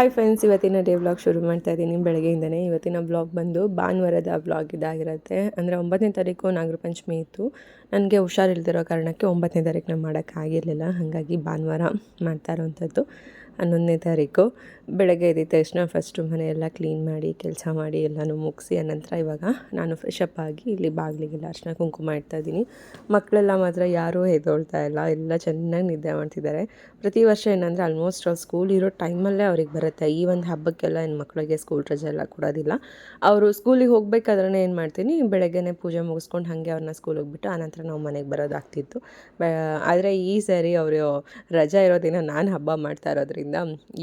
Hi friends ಇವತ್ತಿನ day vlog ಶುರು ಮಾಡ್ತಾ ಇದ್ದೀನಿ. ಬೆಳಗ್ಗೆಯಿಂದನೇ ಇವತ್ತಿನ ಬ್ಲಾಗ್ ಬಂದು ಭಾನುವಾರದ ಬ್ಲಾಗ್ ಇದಾಗಿರುತ್ತೆ. ಅಂದರೆ ಒಂಬತ್ತನೇ ತಾರೀಕು ನಾಗರ ಪಂಚಮಿ ಇತ್ತು. ನನಗೆ ಹುಷಾರಿಲ್ದಿರೋ ಕಾರಣಕ್ಕೆ ಒಂಬತ್ತನೇ ತಾರೀಕು ನಾನು ಮಾಡೋಕ್ಕಾಗಿರಲಿಲ್ಲ. ಹಾಗಾಗಿ ಭಾನುವಾರ ಮಾಡ್ತಾ ಇರೋವಂಥದ್ದು ಹನ್ನೊಂದನೇ ತಾರೀಕು. ಬೆಳಗ್ಗೆ ಎದ್ದ ತಕ್ಷಣ ಫಸ್ಟು ಮನೆಯೆಲ್ಲ ಕ್ಲೀನ್ ಮಾಡಿ, ಕೆಲಸ ಮಾಡಿ ಎಲ್ಲನೂ ಮುಗಿಸಿ ಆನಂತರ ಇವಾಗ ನಾನು ಫ್ರೆಶ್ ಅಪ್ ಆಗಿ ಇಲ್ಲಿ ಬಾಗಿಲಿಗೆಲ್ಲ ಅರ್ಶನ ಕುಂಕುಮ ಇಡ್ತಾ ಇದ್ದೀನಿ. ಮಕ್ಕಳೆಲ್ಲ ಮಾತ್ರ ಯಾರೂ ಎದ್ದೊಳ್ತಾ ಇಲ್ಲ, ಎಲ್ಲ ಚೆನ್ನಾಗಿ ನಿದ್ದೆ ಮಾಡ್ತಿದ್ದಾರೆ. ಪ್ರತಿ ವರ್ಷ ಏನಂದರೆ ಆಲ್ಮೋಸ್ಟ್ ಅವ್ರು ಸ್ಕೂಲ್ ಇರೋ ಟೈಮಲ್ಲೇ ಅವ್ರಿಗೆ ಬರುತ್ತೆ. ಈ ಒಂದು ಹಬ್ಬಕ್ಕೆಲ್ಲ ಏನು ಮಕ್ಕಳಿಗೆ ಸ್ಕೂಲ್ ರಜೆ ಎಲ್ಲ ಕೊಡೋದಿಲ್ಲ. ಅವರು ಸ್ಕೂಲಿಗೆ ಹೋಗಬೇಕಾದ್ರೆ ಏನು ಮಾಡ್ತೀನಿ, ಬೆಳಗ್ಗೆನೇ ಪೂಜೆ ಮುಗಿಸ್ಕೊಂಡು ಹಾಗೆ ಅವ್ರನ್ನ ಸ್ಕೂಲಿಗೆ ಹೋಗ್ಬಿಟ್ಟು ಆನಂತರ ನಾವು ಮನೆಗೆ ಬರೋದಾಗ್ತಿತ್ತು. ಆದರೆ ಈ ಸರಿ ಅವರು ರಜಾ ಇರೋ ದಿನ ನಾನು ಹಬ್ಬ ಮಾಡ್ತಾ ಇರೋದ್ರಿಂದ